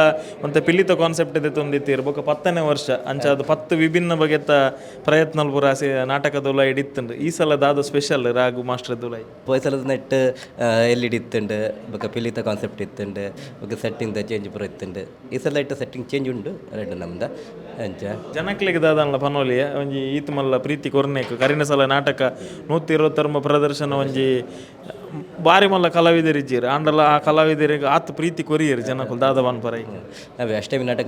ಒಂದು ಪಿಲಿತ ಕಾನ್ಸೆಪ್ಟ್ ಇದೆ ತಂದಿತ್ತೀರು ಬೊಕ ಪತ್ತನೇ ವರ್ಷ. ಅಂಚ ಅದು ಪತ್ತು ವಿಭಿನ್ನ ಬಗೆತ ಪ್ರಯತ್ನ ಪೂರ ನಾಟಕದ ಇಡಿತ್ತುಂಡು ಈ ಸಲ ದಾದ ಸ್ಪೆಷಲ್ ರಾಗು ಮಾಸ್ಟರ್ ದುಲೈ ಪೋಯ್ ಸಲದ ನೆಟ್ ಎಲ್ಲಿ ಇಡಿ ಇತ್ತುಂಡು ಬೊಕ ಪಿಲಿತ ಕಾನ್ಸೆಪ್ಟ್ ಇತ್ತುಂಡು. ಬೊಕ ಸೆಟ್ಟಿಂಗ್ ಚೇಂಜ್ ಪೂರ ಇತ್ತುಂಡು. ಈ ಸಲ ಇಟ್ಟ ಸೆಟ್ಟಿಂಗ್ ಚೇಂಜ್ ಉಂಡು. ಎರಡು ನಮ್ದು. ಅಂಚ ಜನಕ್ಲೆಗ್ ದಾದನ್ಲ ಪನೋಲಿಯ ಒಂಜಿ ಈತ್ ಮಲ್ಲ ಪ್ರೀತಿ ಕೊರ್ನೇಕ್ ಕರಿನ ಸಲ ನಾಟಕ ನೂತಿ ಇರುವತ್ತರ್ಮ ಪ್ರದರ್ಶನ ಒಂಜಿ ಬಾರಿ ಮಲ್ಲ ಕಲಾವಿದರು ಇಜ್ಜಿರು ಆಂಡಲ ಆ ಕಲಾವಿದರಿಗೆ ಆತ್ ಪ್ರೀತಿ ಕೊರಿಯರು ಜನಕ್ಕೂ ದಾದ ಬನ್ಪರ ಅವೇ ಅಷ್ಟಮಿ ನಾಟಕ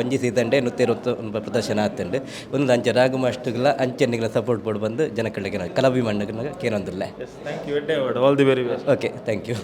ಒಂಜಿ ಸೀತಂಡೆ ನೂತಿ ಇರುವತ್ತು ಪ್ರದರ್ಶನ ಆತುಂಡು. ಒಂದು ಅಂಚೆ ರಾಗು ಮಾಸ್ಟರ್ಗಳ ಅಂಚೆನಿಗಳ ಸಪೋರ್ಟ್ ಪೋಡ್ ಬಂದು ಜನಗಳಿಗೆ ಕಲಾಭಿಮಾನಗಳ ಕೇನೊಂದಿಲ್ಲ thank you all the very best okay thank you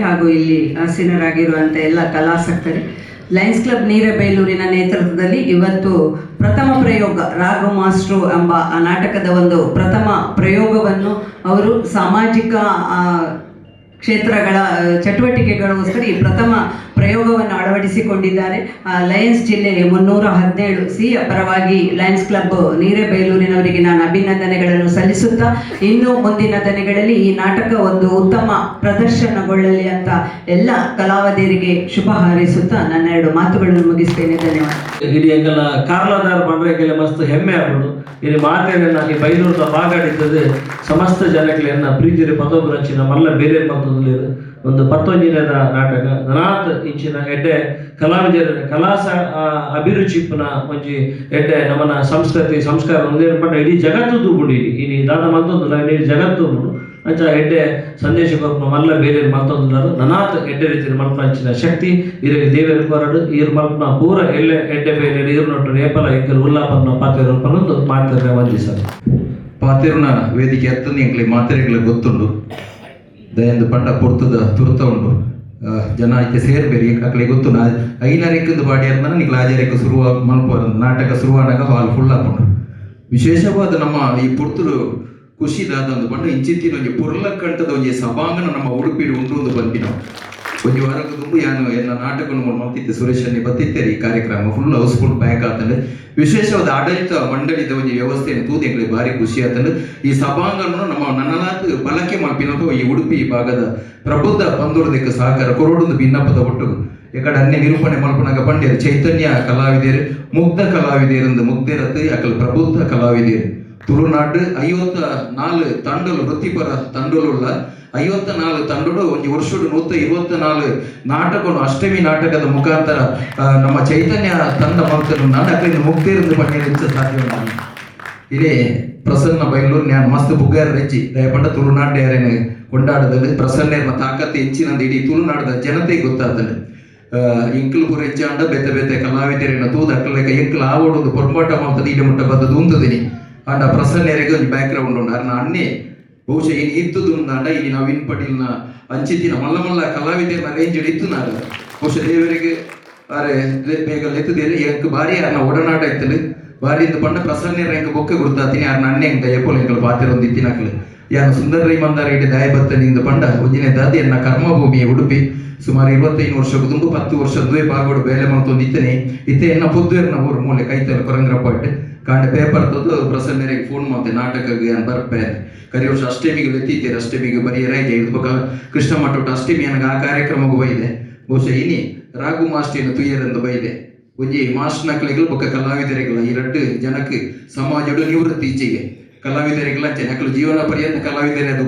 ಹಾಗೂ ಇಲ್ಲಿ ಆಸೀನರಾಗಿರುವಂಥ ಎಲ್ಲ ಕಲಾಸಕ್ತರೆ. ಲಯನ್ಸ್ ಕ್ಲಬ್ ನೀರಬೈಲೂರಿನ ನೇತೃತ್ವದಲ್ಲಿ ಇವತ್ತು ಪ್ರಥಮ ಪ್ರಯೋಗ ರಾಘು ಮಾಸ್ಟ್ರು ಎಂಬ ಆ ನಾಟಕದ ಒಂದು ಪ್ರಥಮ ಪ್ರಯೋಗವನ್ನು ಅವರು ಸಾಮಾಜಿಕ ಕ್ಷೇತ್ರಗಳ ಚಟುವಟಿಕೆಗಳು ಚಟುವಟಿಕೆಗಳಿಗೋಸ್ಕರ ಈ ಪ್ರಥಮ ಪ್ರಯೋಗವನ್ನು ಅಳವಡಿಸಿಕೊಂಡಿದ್ದಾರೆ. ಲಯನ್ಸ್ ಜಿಲ್ಲೆ ಮುನ್ನೂರ ಹದಿನೇಳು ಸಿ ಪರವಾಗಿ ಲಯನ್ಸ್ ಕ್ಲಬ್ ನೀರೇಬೈಲೂರಿನವರಿಗೆ ನಾನು ಅಭಿನಂದನೆಗಳನ್ನು ಸಲ್ಲಿಸುತ್ತಾ, ಇನ್ನು ಮುಂದಿನ ದಿನಗಳಲ್ಲಿ ಈ ನಾಟಕ ಒಂದು ಉತ್ತಮ ಪ್ರದರ್ಶನಗೊಳ್ಳಲಿ ಅಂತ ಎಲ್ಲ ಕಲಾವಿದರಿಗೆ ಶುಭ ಹಾರೈಸುತ್ತಾ ನನ್ನ ಎರಡು ಮಾತುಗಳನ್ನು ಮುಗಿಸ್ತೇನೆ. ಧನ್ಯವಾದ. ಇಡೀ ಹೆಮ್ಮೆ ಆಗ್ಬೋದು. ಇಲ್ಲಿ ಮಾತೇನೆ ಬೈಲೂರದ ಬಾಗಾಡಿದ್ದದು ಸಮಸ್ತ ಜನಗಳನ್ನ ಪ್ರೀತಿ ಪದೋಬ್ರಂಚಿನ ಮಲ್ಲ ಬೇರೆ ಪಂಥದಲ್ಲಿ ಒಂದು ಪತ್ತೊಂಜಿನೇದ ನಾಟಕ ನನಾತ್ ಇಂಚಿನ ಎಡ್ಡೆ ಕಲಾವಿದರ ಕಲಾ ಅಭಿರುಚಿಪುನ ಒಂಜಿ ಎಡ್ಡೆ ನಮ್ಮನ ಸಂಸ್ಕೃತಿ, ಸಂಸ್ಕಾರ ಪಟ್ಟ ಇಡೀ ಜಗತ್ತು ತೂಗುಡು ಇಲ್ಲಿ. ದಾದ ಮಲ್ತೊಂದುಲ್ಲ ಇಡೀ ಜಗತ್ತು ಅಂಚ ಎಡ್ಡೆ ಸಂದೇಶ ಕೊರ್ಪು ಮಲ್ಲ ಬೇರೆ ಮಲ್ತೊಂದಿಲ್ಲ ನನಾತ್ ಎಡ್ಡೆ ರೀತಿ ಮಲ್ಪಂಚಿನ ಶಕ್ತಿ ಇರೆ ದೇವೇರು ಕೊರಡು ಇರ್ ಮಲ್ಪನ ಪೂರ ಎಲ್ಲೆ ಎಡ್ಡೆ ಬೇರೆ ಇರು ನೋಟು ಏಪಲ, ಇಕ್ಕಲು, ಉಲ್ಲಾಪನ ಪಾತ್ರ ಮಾಡ್ತಾರೆ ಮಾಡ್ತಾರೆ ಸರ್ ಪಾತಿರ್ನ ವೇದಿಕೆ ಹತ್ತನೇ ಮಾತ್ರೆಗಳಿಗೆ ಮಾತೆರೆಗಳ ಗೊತ್ತುಂಡು. ದಯಂದು ಪಂಡ ಪೊರ್ತುದ ತುರ್ತ ಉಂಡು ಜನ ಐತೆ ಸೇರ್ಬೇರಿ ಅಕ್ಲೆ ಗೊತ್ತು. ನಾ ಪಾಡಿ ಬಾಡಿ ಅಂತ ನಿಕ್ಲ ಆಜಾರಕ್ಕೆ ಶುರು ಮಲ್ಪ ನಾಟಕ ಶುರುವಾದಾಗ ಹಾಲ್ ಫುಲ್ ಹಾಕೊಂಡು ವಿಶೇಷವಾದ ನಮ್ಮ ಈ ಪುರ್ತುಡು ಖುಷಿದಾದ ಒಂದು ಪಂಡ ಇಂಚಿತ್ತಿನ ಒಂಜಿ ಪುರ್ಲ ಒಂದು ಸಭಾಂಗಣ ನಮ್ಮ ಉಡುಪಿಡು ಉಂಟು ಒಂದು ನಾವು ಒಂಜಿ ತುಂಬ ಯಾನು ಎಲ್ಲ ನಾಟಕವನ್ನು ಸುರೇಶ್ ಅನ್ನಿ ಬತ್ತಿತ್ತೇರಿ ಈ ಕಾರ್ಯಕ್ರಮ. ಫುಲ್ ಹೌಸ್ಫುಲ್ ಬ್ಯಾಕ್ ಆತಂಡ್. ವಿಶೇಷವಾದ ಆಡಳಿತ ಮಂಡಳಿದ ಒಂದು ವ್ಯವಸ್ಥೆಯನ್ನು ತೂದೆಂಗ್ಲಿ ಭಾರಿ ಖುಷಿ ಆತಂಡ್. ಈ ಸಭಾಂಗಣವನ್ನು ನಮ್ಮ ನನ್ನಲಾತ್ ಬಳಕೆ ಮಲ್ಪಿನದು ಈ ಉಡುಪಿ ಭಾಗದ ಪ್ರಬುದ್ಧ ಬಂದೋರ್ದಕ್ಕೆ ಸಹಕಾರ ಕೊರೋಡೊಂದು ಭಿನ್ನಪದ ಒಟ್ಟು ಯಾಕಡೆ ಅನ್ಯ ನಿರೂಪಣೆ ಮಲ್ಪನಾಗ ಪಂಡ್ಯರು ಚೈತನ್ಯ ಕಲಾವಿದರು ಮುಗ್ಧ ಕಲಾವಿದರು ಮುಗ್ಧರತ್ತು ಅಕಲ್ ಪ್ರಬುದ್ಧ ಕಲಾವಿದರು ತುಳುನಾಡು ಐವತ್ತ ನಾಲ್ ತಂಡಲು ವೃತ್ತಿಪರ ತಂಡಲುಳ್ಳ ಐವತ್ತ ನಾಲ್ ತಂಡಡು ಒಂದು ವರ್ಷಡು ನೂತ ಇರುವತ್ತ ನಾಲ್ ನಾಟಕನು ಅಷ್ಟಮಿ ನಾಟಕದ ಮುಖಾಂತರ ನಮ್ಮ ಚೈತನ್ಯ ತಂಡ ಮಕ್ಕಳು ನಾಟಕದಿಂದ ಮುಕ್ತಿರಿಂದ ಪಡೆಯಲು ಸಾಧ್ಯವಿಲ್ಲ ಇದೇ பிரசன்ன பயிலூர் ஞான் மஸ்து புகார் ரெச்சி தயப்பட்ட ತುಳುನಾಡು ಯಾರೇನೆ ಕೊಂಡಾಡದಲ್ಲಿ ಪ್ರಸನ್ನ ತಾಕತ್ತು ಹೆಚ್ಚಿನಂದು ಇಡೀ ತುಳುನಾಡದ ಜನತೆಗೆ ಗೊತ್ತಾದಲ್ಲಿ ಇಂಕ್ಲು ಪುರ ಹೆಚ್ಚಾಂಡ ಬೆತ್ತ ಬೆತ್ತ ಕಲಾವಿದರೇನ ತೂದಕ್ಕಲ ಇಂಕ್ಲು ಆವಡೊಂದು ಪೊರ್ಮಾಟ ಮಾಡ್ತದೆ ಇಡಮುಟ್ಟ ಬದ್ದು ಉಂತದಿನಿ ಅಂಡ ಪ್ರಸನ್ನರಿಗೆ ಒಂದು ಬ್ಯಾಕ್ ಗ್ರೌಂಡ್ ಉಂಡು ಅರ್ನ ಅಣ್ಣೆ ಬಹುಶಃ ಏನು ಇತ್ತದು ಉಂದಾಂಡ ಇಲ್ಲಿ ನವೀನ್ ಪಟೀಲ್ನ ಅಂಚಿತಿನ ಮಲ್ಲ ಮಲ್ಲ ಕಲಾವಿದರನ್ನ ರೇಂಜ್ ಇತ್ತು ನಾನು ಬಹುಶಃ ದೇವರಿಗೆ ಅರೆ ಬೇಗ ಲೆತ್ತದೇರಿ ಎಂಕ್ ಬಾರಿ ಯಾರನ್ನ ಒಡನಾಟ ಇತ್ತಲು ಬಾರಿ ಇಂದ ಪಂಡ ಪ್ರಸನ್ನ ಎಂಕ ಬೊಕ್ಕೆ ಗುರ್ತಾತೀನಿ ಯಾರನ್ನ ಅಣ್ಣೆ ಎಂಕ ಎಪ್ಪೋಲ್ ಎಂಕಲ್ ಪಾತಿರ ಒಂದು ಇತ್ತಿನಕ್ಲು ಸುಂದರ ರೈ ಮಂದಾರ ಇಡಿ ದಾಯಬತ್ತನಿಂದ ಪಂಡ ಒಂಜಿನ ದಾದಿ ಎನ್ನ ಕರ್ಮಭೂಮಿಯ ಉಡುಪಿ. ಸುಮಾರು ಇರುವತ್ತೈದು ವರ್ಷ ತುಂಬ ಪತ್ತು ವರ್ಷ ದ್ವೇ ಬಾಗೋಡು ಬೇಲೆ ಮಾಡ್ತೊಂದು ಇತ್ತನೆ ಇತ್ತೆ ಎನ್ನ ಪೊದ್ದುವೆರ್ನ ಊರು ಮೂಲೆ ಕೈತಲ ಕೊರಂಗ್ರಪಟ್ಟು ಕಾಂಡ ಪೇಪರ್ ತೋದು ಪ್ರಸನ್ನರಿಗೆ ಫೋನ್ ಮಾಡ್ತೆ ನಾಟಕಕ್ಕೆ ಅಂತ ಬರ್ಪೆ? ಕರಿ ವರ್ಷ ಅಷ್ಟಮಿಗೆ ವ್ಯತೀತೀರ ಅಷ್ಟಮಿಗೆ ಬರೀ ರೈಜೆ ಇದು ಕೃಷ್ಣ ಮಠ ಅಷ್ಟಮಿ ನನಗೆ ಆ ಕಾರ್ಯಕ್ರಮಕ್ಕೆ ಬೈದೆ. ಬಹುಶಃ ಇನಿ ರಾಘು ಮಾಸ್ಟಿನ ತುಯ್ಯರೆಂದು ಬೈದೆ. ಒಂಜಿ ಮಾಸ್ಟ್ನಕ್ಲೆಗಳು ಕಲಾವಿದರಿಗಲ್ಲ ಈ ರಡ್ಡು ಜನಕ್ಕೆ ಸಮಾಜಡು ನಿವೃತ್ತಿ ಇಚ್ಚಿಗೆ ಕಲಾವಿದರಿಗಳ ಜನಕ್ಕಲು ಜೀವನ ಪರ್ಯಂತ ಕಲಾವಿದರೆ ಅದು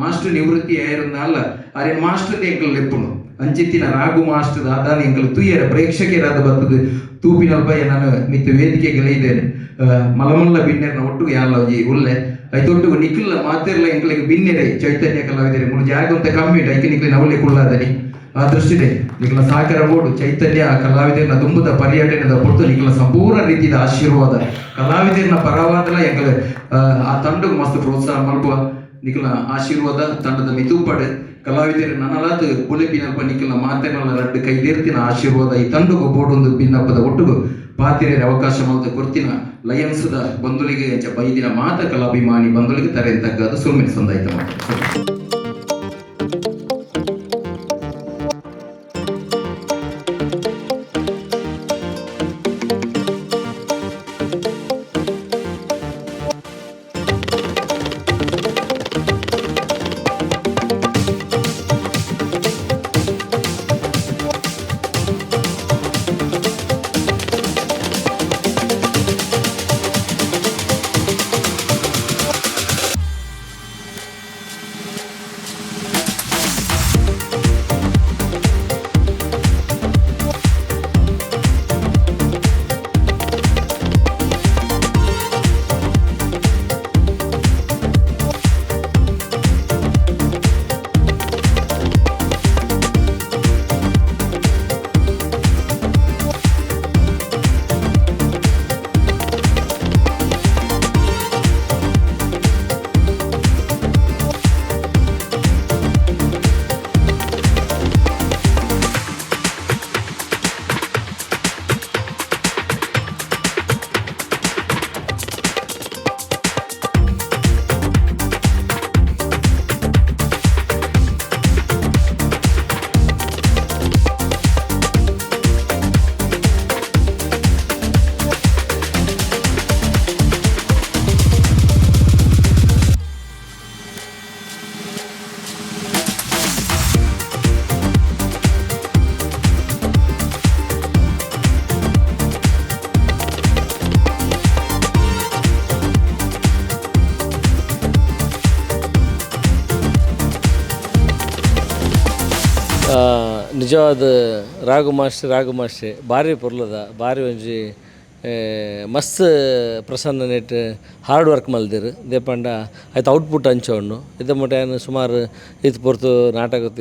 ಮಾಸ್ಟರ್ ನಿವೃತ್ತಿ ಏರಿಂದ ಅಲ್ಲ, ಅರೆ ಮಾಸ್ಟರ್ ಎಂಕಲು ಲೆಪ್ಪುನು ಅಂಚಿತ್ತಿನ ರಾಘು ಮಾಸ್ಟರ್ ಆದಾನ ಎಂಕಲು ತುಯ್ಯರ ಪ್ರೇಕ್ಷಕರಾದ ಬರ್ತದೆ. ತೂಪಿನ ತೂಪಿನೊಬ್ಬಯ್ಯ ನಾನು ಮಿತ್ತು ವೇದಿಕೆಗಳಿದ್ದೇನೆ ಮಲಮಲ್ಲ ಬಿನ್ನೆರ್ನ ಒಟ್ಟು ಯಾಲೋಜಿ ಉಲ್ಲೆ ಐತೊಟ್ಟು ನಿಖಿಲ್ಲ ಮಾತಿರ್ಲ ಎಂಕ್ಲೆಗ್ ಬಿನ್ನೆರೆ, ಚೈತನ್ಯ ಕಲಾವಿದರೆ, ಮೂರು ಜಾಗ ಅಂತ ಕಮ್ಮಿ ಐಕೆ ನಿಖಿಲಿನ ಅವಳಿ ಕುಳ್ಳಾದನಿ ಆ ದೃಷ್ಟಿದೆ, ನಿಖಿಲ ಸಾಕರ ಓಡು ಚೈತನ್ಯ ಕಲಾವಿದರನ್ನ ತುಂಬದ ಪರ್ಯಟನದ ಹೊರತು ನಿಕ್ಲ ಸಂಪೂರ್ಣ ರೀತಿಯ ಆಶೀರ್ವಾದ. ಕಲಾವಿದರನ್ನ ಪರವಾದಲ ಎಂಕಲ್ ಆ ತಂಡಕ್ಕೆ ಮಸ್ತ್ ಪ್ರೋತ್ಸಾಹ ಮನ್ಪುವ ನಿಕ್ಲ ಆಶೀರ್ವಾದ ತಂಡದ ಮಿತುಪಡೆ ಕಲಾವಿದರು ನನಲಾದ ಪುಲಿಪಿನಲ್ಪ ನಿಖಿಲ ಮಾತೆನಲ್ಲ ರಡ್ಡು ಕೈದೇರ್ತಿನ. ಆಶೀರ್ವಾದ ಈ ತಂಡು ಬೋಡೊಂದು ಭಿನ್ನಪ್ಪದ ಒಟ್ಟುಗು. ಪಾತಿರೇರ ಅವಕಾಶ ಮಾಡಿದ ಕೊರ್ತಿನ ಲಯನ್ಸ್ದ ಬಂಧುಲಿಗೆ ಎಂಚ ಬೈದಿನ ಮಾತ ಕಲಾಭಿಮಾನಿ ಬಂಧುಲಿಗೆ ತರೆ ತಗ್ಗದ ಸುಳ್ಮಿನ ಸಂದಾಯಿತ ಮಾಡ್ತಾರೆ ನಿಜವಾದ ರಾಗು ಮಾಸ್ಟ್ರಿ ರಾಗು ಮಾಸ್ಟ್ರಿ, ಭಾರಿ ಪೊರ್ಲದ, ಭಾರಿ ಒಂಜಿ ಮಸ್ತ್ ಪ್ರಸನ್ನ ನೆಟ್ ಹಾರ್ಡ್ ವರ್ಕ್ ಮಲ್ದಿರು, ದೇಪಂಡ, ಆಯ್ತು ಔಟ್ಪುಟ್ ಹಂಚೋಣ್ಣು ಇದ ಮುಟ ಏನು ಸುಮಾರು ಇದು ಪೊರ್ತು ನಾಟಕ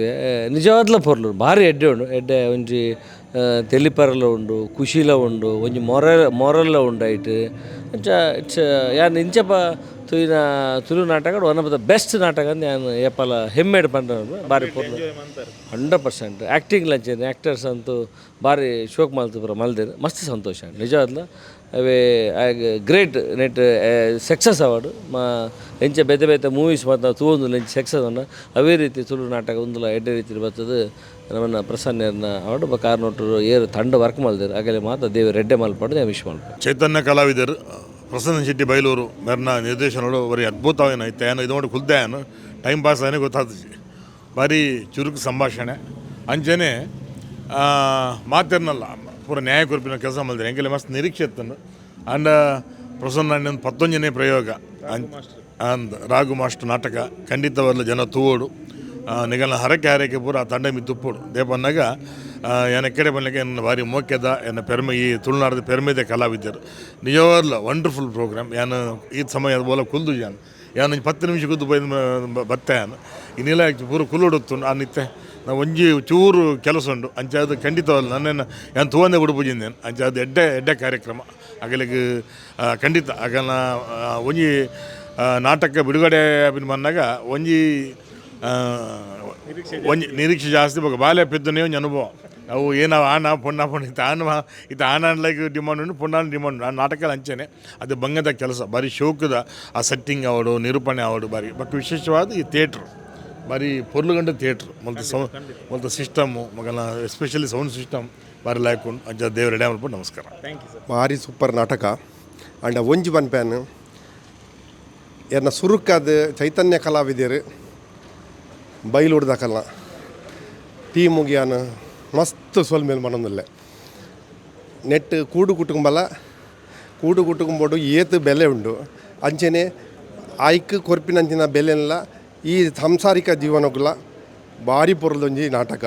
ನಿಜವಾದ್ಲ ಪೊರ್ಲು, ಭಾರಿ ಎಡ್ಡೆ ಉಂಡು ಎಡ್ಡೆ ಒಂಜಿ ತೆಲಿಪರಲ ಉಂಡು ಖುಷಿಲ ಉಂಡು, ಒಂಜಿ ಮೊರಲ್ ಮೊರಲ್ಲ ಉಂಡು ಐಟ್ ಇಟ್ಸ್ ಯಾನ್ ಇಂಚಪ್ಪ ತುಯಿನ ತುಳು ನಾಟಕ ಒನ್ ಆಫ್ ದ ಬೆಸ್ಟ್ ನಾಟಕ ಅಂತ ನಾನು ಏಪಲ ಹೆಮ್ಮೆಡ್ ಪಂಡ ಭಾರಿ ಪೂರ್ಣ. ಹಂಡ್ರೆಡ್ ಪರ್ಸೆಂಟ್ ಆ್ಯಕ್ಟಿಂಗ್ ಲಂಚೇನು ಆ್ಯಕ್ಟರ್ಸ್ ಅಂತೂ ಭಾರಿ ಶೋಕ್ ಮಲ್ತುಪುರ ಮಲ್ದೇರು. ಮಸ್ತ್ ಸಂತೋಷ. ನಿಜವಾದ್ಲ ಅವೇ ಗ್ರೇಟ್ ನೆಟ್ ಸಕ್ಸಸ್ ಅವಾರ್ಡು ಮಾ ಎಂಚ ಬೇತೆ ಬೇತೆ ಮೂವೀಸ್ ಮತ್ತು ತೂವೊಂದು ಎಂಚ ಸಕ್ಸಸ್ ಅನ್ನ ಅವೇ ರೀತಿ ತುಳು ನಾಟಕ ಒಂದು ಎಡ್ಡೆ ರೀತಿ ಬರ್ತದೆ. ನಮ್ಮನ್ನ ಪ್ರಸನ್ನ ಅವಾರ್ಡ್ ಬ ನೋಟರು ಏರು ತಂಡ ವರ್ಕ್ ಮಲ್ದೇರು ಆಗಲೇ ಮಾತ್ರ ದೇವರು ರೆಡ್ಡೆ ಮಲ್ಪಡು ವಿಶ್ ಮಲ್ಪ ಚೈತನ್ಯ ಕಲಾವಿದರು ಪ್ರಸನ್ನ ಶೆಟ್ಟಿ ಬೈಲೂರು, ಮೆರ್ನ ನಿರ್ದೇಶನಗಳು ಬರೀ ಅದ್ಭುತವೇನೈತೆ ಏನು ಇದು ನೋಡಿ ಕುಲ್ದೆ ಏನು? ಟೈಮ್ ಪಾಸ್ ಏನೇ ಗೊತ್ತಾಗ್ತದೆ. ಭಾರಿ ಚುರುಕು ಸಂಭಾಷಣೆ. ಅಂಜನೆ ಮಾತಿರ್ನಲ್ಲ. ಪೂರ ನ್ಯಾಯ ಕುರಿಪಿನ ಕೆಲಸ ಮಾಡಿದ್ರೆ ಹೆಂಗೆಲ್ಲ ಮಸ್ತ್ ನಿರೀಕ್ಷೆ ಇತ್ತು ಅಂಡ್ ಪ್ರಸನ್ನ ಅಣ್ಣನ ಪತ್ತೊಂಜನೇ ಪ್ರಯೋಗ. ಅಂದ್ ರಾಘು ಮಾಸ್ಟರ್ ನಾಟಕ. ಖಂಡಿತವಲ್ಲ ಜನ ತೂವೋಡು ನಿಗಲ ಹರಕೆ ಹರಕೆ ಪೂರ ಆ ತಂಡ ಮಿ ತುಪ್ಪೋಡು ದೇಪನ್ನಾಗ ಏನ ಕೆಡೆ ಬನ್ನಕ್ಕೆ ನನ್ನ ಭಾರಿ ಮೋಕ್ಯದ ಎನ್ನ ಪೆರ್ಮೆ, ಈ ತುಳುನಾಡದ ಪೆರ್ಮೆದೆ ಕಲಾವಿದರು ನಿಜವಾಗ್ಲ ವಂಡರ್ಫುಲ್ ಪ್ರೋಗ್ರಾಮ್ ಏನು ಈ ಸಮಯ ಬೋಲ ಕುಲ್ದು ಜಾನ್. ಏನು ಪತ್ತು ನಿಮಿಷ ಕುದ್ದು ಬೈದು ಬತ್ತೆ ಯಾನು. ಇನ್ನಿಲ್ಲ ಪೂರ ಕುಲ್ಲುಡುತ್ತು ಆ ನಿತ್ಯ ನಾವು ಒಂಜಿ ಚೂರು ಕೆಲಸ ಉಂಡು ಅದು ಖಂಡಿತವಲ್ಲ ನನ್ನೇನು ಏನು ತೂವಂದೆ ಉಡುಪುಜಿಂದೇನು ಅಂಚ ಅದು ಎಡ್ಡೆ ಎಡ್ಡೆ ಕಾರ್ಯಕ್ರಮ. ಆಗಲಿಗೆ ಖಂಡಿತ ಆಗ ನಾ ಒಂಜಿ ನಾಟಕ ಬಿಡುಗಡೆ ಬಂದಾಗ ಒಂಜಿ ಒಂಜಿ ನಿರೀಕ್ಷೆ ಜಾಸ್ತಿ ಬೇಕು. ಬಾಲ್ಯ ಪೆದ್ದನೇ ಒಂಜಿ ಅನುಭವ. ಅವು ಏನು ಆನ ಪೊಣ್ಣ ಪೊಣ್ಣ ಇತ್ತು ಆನ ಇದು ಅನ್ಲೈಕ್ ಡಿಮಾಂಡ್ ಉಂಟು ಪೊಣ್ಣ ಡಿಮಾಂಡ್ ಆ ನಾಟಕ ಹಂಚನೆ ಅದು ಬಂಗದ ಕೆಲಸ. ಭಾರಿ ಶೋಕದ ಆ ಸೆಟ್ಟಿಂಗ್ ಆವಡು ನಿರೂಪಣೆ ಆವಡು ಬಾರಿ ಬಟ್ ವಿಶೇಷವಾದ ಈ ಥಿಯೇಟ್ರ್ ಬಾರಿ ಪೊರ್ಲುಗಂಡ ಥಿಯೇಟ್ರ್ ಮತ್ತು ಸೌ ಮತ್ತು ಸಿಸ್ಟಮು ಮಗನ ಎಸ್ಪೆಷಲಿ ಸೌಂಡ್ ಸಿಸ್ಟಮ್ ಬಾರಿ ಲಾಯ್ಕೊಂಡು ಅಜ್ಜ ದೇವ್ರ ಡ್ಯಾಮ್ ಮಾಡ್ಬಿಟ್ಟು ನಮಸ್ಕಾರ. ಭಾರಿ ಸೂಪರ್ ನಾಟಕ. ಆ್ಯಂಡ್ ಒಂಜಿ ಬನ್ ಪ್ಯಾನ್. ಎನ್ನ ಸುರುಕಾದ ಚೈತನ್ಯ ಕಲಾವಿದರು ಬೈಲುಡ್ದಕಲ್ಲ ಟೀಮುಗ್ಯಾನ ಮಸ್ತ್ ಸೊಲ್ಮೇಲೆ ಮಾಡೋದಲ್ಲೇ ನೆಟ್ ಕೂಡು ಕುಟುಂಬಲ ಕೂಡು ಕುಟುಂಬೋಡು ಏತು ಬೆಲೆ ಉಂಡು. ಅಂಚನೆ ಆಯ್ಕೆ ಕೊರ್ಪಿನಂಚಿನ ಬೆಲೆಲ್ಲ ಈ ಸಾಂಸಾರಿಕ ಜೀವನಗಳ ಭಾರಿ ಪೊರ್ಲೊಂಜಿ ನಾಟಕ.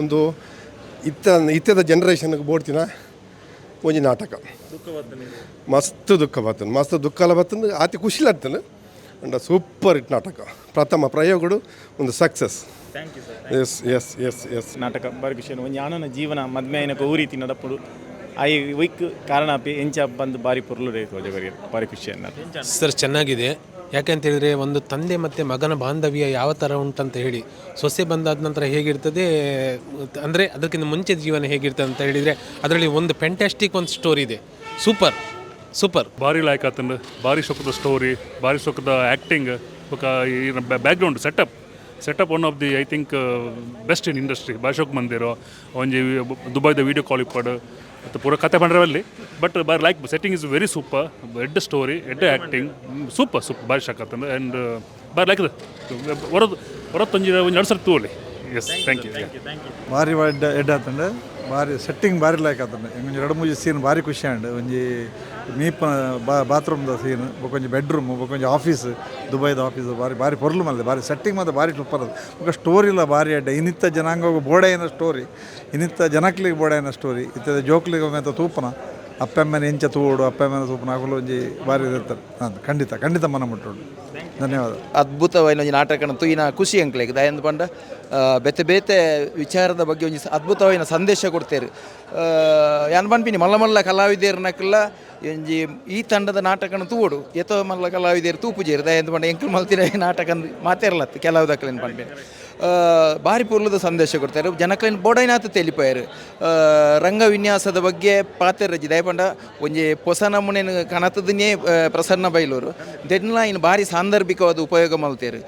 ಒಂದು ಇತ್ತ ಇತ್ತದ ಜನ್ರೇಷನ್ಗೆ ಬೋಡ್ತಿನ ಒಂಜಿ ನಾಟಕ. ಮಸ್ತ್ ದುಃಖ ಬರ್ತದೆ. ಮಸ್ತ್ ದುಃಖಲ ಬರ್ತದೆ ಆತಿ ಖುಷಿಲಾಗ್ತಾನೆ ಅಂಡ ಸೂಪರ್ ಇಟ್ ನಾಟಕ. ಪ್ರಥಮ ಪ್ರಯೋಗಗಳು ಒಂದು success yes yes yes yes ನಾಟಕ ಬರ್ಗಿಶನ್ ಒಂದು ಒಂಜಿ ಆನನ ಜೀವನ ಮದ್ಮೆ ಆಯ್ನಕ ಓ ರೀತಿ ನಡಪುಡು ಐ ವೀಕ್ ಕಾರಣ ಅಪ್ಪಿ ಎಂಚ ಬಂದು ಬಾರಿ ಪುರ್ಲು ರೇತು ಖುಷಿ ಸರ್ ಚೆನ್ನಾಗಿದೆ. ಯಾಕೆಂತ ಹೇಳಿದ್ರೆ ಒಂದು ತಂದೆ ಮತ್ತು ಮಗನ ಬಾಂಧವ್ಯ ಯಾವ ಥರ ಉಂಟಂತ ಹೇಳಿ ಸೊಸೆ ಬಂದಾದ ನಂತರ ಹೇಗಿರ್ತದೆ ಅಂದರೆ ಅದಕ್ಕಿಂತ ಮುಂಚೆ ಜೀವನ ಹೇಗಿರ್ತದೆ ಅಂತ ಹೇಳಿದರೆ ಅದರಲ್ಲಿ ಒಂದು ಫ್ಯಾಂಟಾಸ್ಟಿಕ್ ಒಂದು ಸ್ಟೋರಿ ಇದೆ. Super super. ಭಾರಿ ಲಾಯ್ಕ್ ಆತಂದು ಭಾರಿ ಸೊಕ್ಕದ ಸ್ಟೋರಿ ಭಾರಿ ಸೊಕ್ಕದ ಆ್ಯಕ್ಟಿಂಗ್ ಬೊಕ ಈ background setup setup one of the I think best in industry ಭಾರಿ ಶೋಕ್ ಮಂದಿರೋ ಒಂಜಿ ದುಬೈದ ವೀಡಿಯೋ ಕಾಲ್ ಇಪ್ಪಡು ಮತ್ತು ಪೂರ ಕತೆ ಪಂಡ್ರವಲ್ಲಿ ಬಟ್ ಬಾರಿ like setting is very super Ed story ಎಡ್ ಆ್ಯಕ್ಟಿಂಗ್ ಸೂಪರ್ ಸೂಪರ್ ಭಾರಿ ಶಾಕ್ ಆತಂದು. ಆ್ಯಂಡ್ ಬಾರಿ ಲೈಕ್ ಹೊರದು ಹೊರತ್ತೊಂಜಿ ಒಂದು ಎರಡು ಸರ್ತಿ ತೂಲಿ ಎಸ್ ಥ್ಯಾಂಕ್ ಯು ಭಾರಿ ಎಡ್ ಎಡ್ ಆತಂಡ ಭಾರಿ ಸೆಟ್ಟಿಂಗ್ ಭಾರಿ ಲೈಕ್ ಆತಂಡ ಒಂಜಿ ಎರಡು ಮೂಜಿ ಸೀನ್ ಭಾರಿ ಖುಷಿ ಆಂಡ್. ಒಂಜಿ ಮೀಪ ಬಾ ಬಾತ್ರೂಮ್ದ ಸೀನ್ ಬೊಕೊಂಜಿ ಬೆಡ್ರೂಮ್ ಬೊಕೊಂಜಿ ಆಫೀಸ್ ದುಬೈದ ಆಫೀಸ್ ಭಾರಿ ಭಾರಿ ಪೊರ್ಲು ಮಲ್ದೆ ಭಾರಿ ಸೆಟ್ಟಿಂಗ್ ಮಾತ್ರ ಸೂಪರ್ ಅದು. ಸ್ಟೋರಿ ಇಲ್ಲ, ಭಾರಿ ಅಡ್ಡ. ಇನ್ನಿತ್ತ ಜನಾಂಗ ಬೋಡೆಯನ ಸ್ಟೋರಿ ಇನ್ನಿತ್ತ ಜನಕ್ಲಿಗೆ ಬೋಡೆಯನ ಸ್ಟೋರಿ ಇತ್ತದ ಜೋಕ್ಲಿಗೆ ಒಮ್ಮೆ ತೂಪನ. ಅಪ್ಪೆಮ್ಮನ ಎಂಚ ತೂಡು ಅಪ್ಪೆಮ್ಮನ ತೂಪನ ಆಗಲು ಒಂಜಿ ಭಾರಿ ಇರ್ತಾರೆ ಹಾಂ ಖಂಡಿತ ಖಂಡಿತ ಮನ ಮುಟ್ಟೋಡು. ಧನ್ಯವಾದ. ಅದ್ಭುತವಾದ ಒಂಜಿ ನಾಟಕನ ತೂಯಿನ ಖುಷಿ ಅಂಕ್ಲೆಗ್ ದಯಂದು ಪಂಡ ಬೆತೆ ಬೇತೆ ವಿಚಾರದ ಬಗ್ಗೆ ಒಂಜಿ ಅದ್ಭುತವಾದ ಸಂದೇಶ ಕೊಡ್ತೇರು. ಯಾನ್ ಪನ್ಪಿನಿ ಮಲ್ಲ ಮಲ್ಲ ಕಲಾವಿದರ್ನಕ್ಲ ಒಂಜಿ ಈ ತಂಡದ ನಾಟಕನ ತೂಡು ಎತ್ತೋ ಮಲ್ಲ ಕಲಾವಿದರು ತೂಪುಜೇರು ದಯಂದು ಪಂಡ, ಎಂಕಲ್ ಮಲ್ತಿರ ನಾಟಕ ಮಾತೇರ್ಲತ್ತು ಕೆಲವುದಕ್ಲೇನು ಪನ್ಪೇನು ಭಾರಿ ಪೂರ್ಲದ ಸಂದೇಶ ಕೊಡ್ತಾರೆ. ಜನಕ್ಲೇನು ಬೋಡೈನಾಥ ತೆಲಿಪಾಯರು ರಂಗ ವಿನ್ಯಾಸದ ಬಗ್ಗೆ ಪಾತೆರಜಿ ದಯಪಂಡ, ಒಂಜಿ ಹೊಸ ನಮೂನೆ ಕನತದನ್ನೇ ಪ್ರಸನ್ನ ಬೈಲೂರು. ದೆನ್ಲ ಇನ್ನು ಭಾರಿ ಸಾಂದರ್ಭಿಕವಾದ ಉಪಯೋಗ ಮಲ್ತೇರು.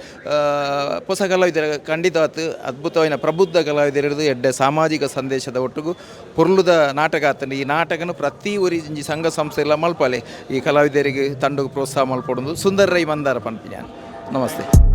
ಹೊಸ ಕಲಾವಿದರ ಖಂಡಿತವಾತ್ ಅದ್ಭುತವಾದ ಪ್ರಬುದ್ಧ ಕಲಾವಿದರದು ಎಡ್ಡೆ ಸಾಮಾಜಿಕ ಸಂದೇಶದ ಒಟ್ಟಿಗೂ ಪೊರ್ಲುದ ನಾಟಕ ಆತನ ಈ ನಾಟಕನು ಪ್ರತಿ ಊರಿ ಸಂಘ ಸಂಸ್ಥೆ ಎಲ್ಲ ಮಲ್ಪಲೆ. ಈ ಕಲಾವಿದರಿಗೆ ತಂಡಕ್ಕೆ ಪ್ರೋತ್ಸಾಹ ಮಲ್ಪಡೋದು. ಸುಂದರ ರೈ ಮಂದಾರ ಪಂಪಿ ನಮಸ್ತೆ.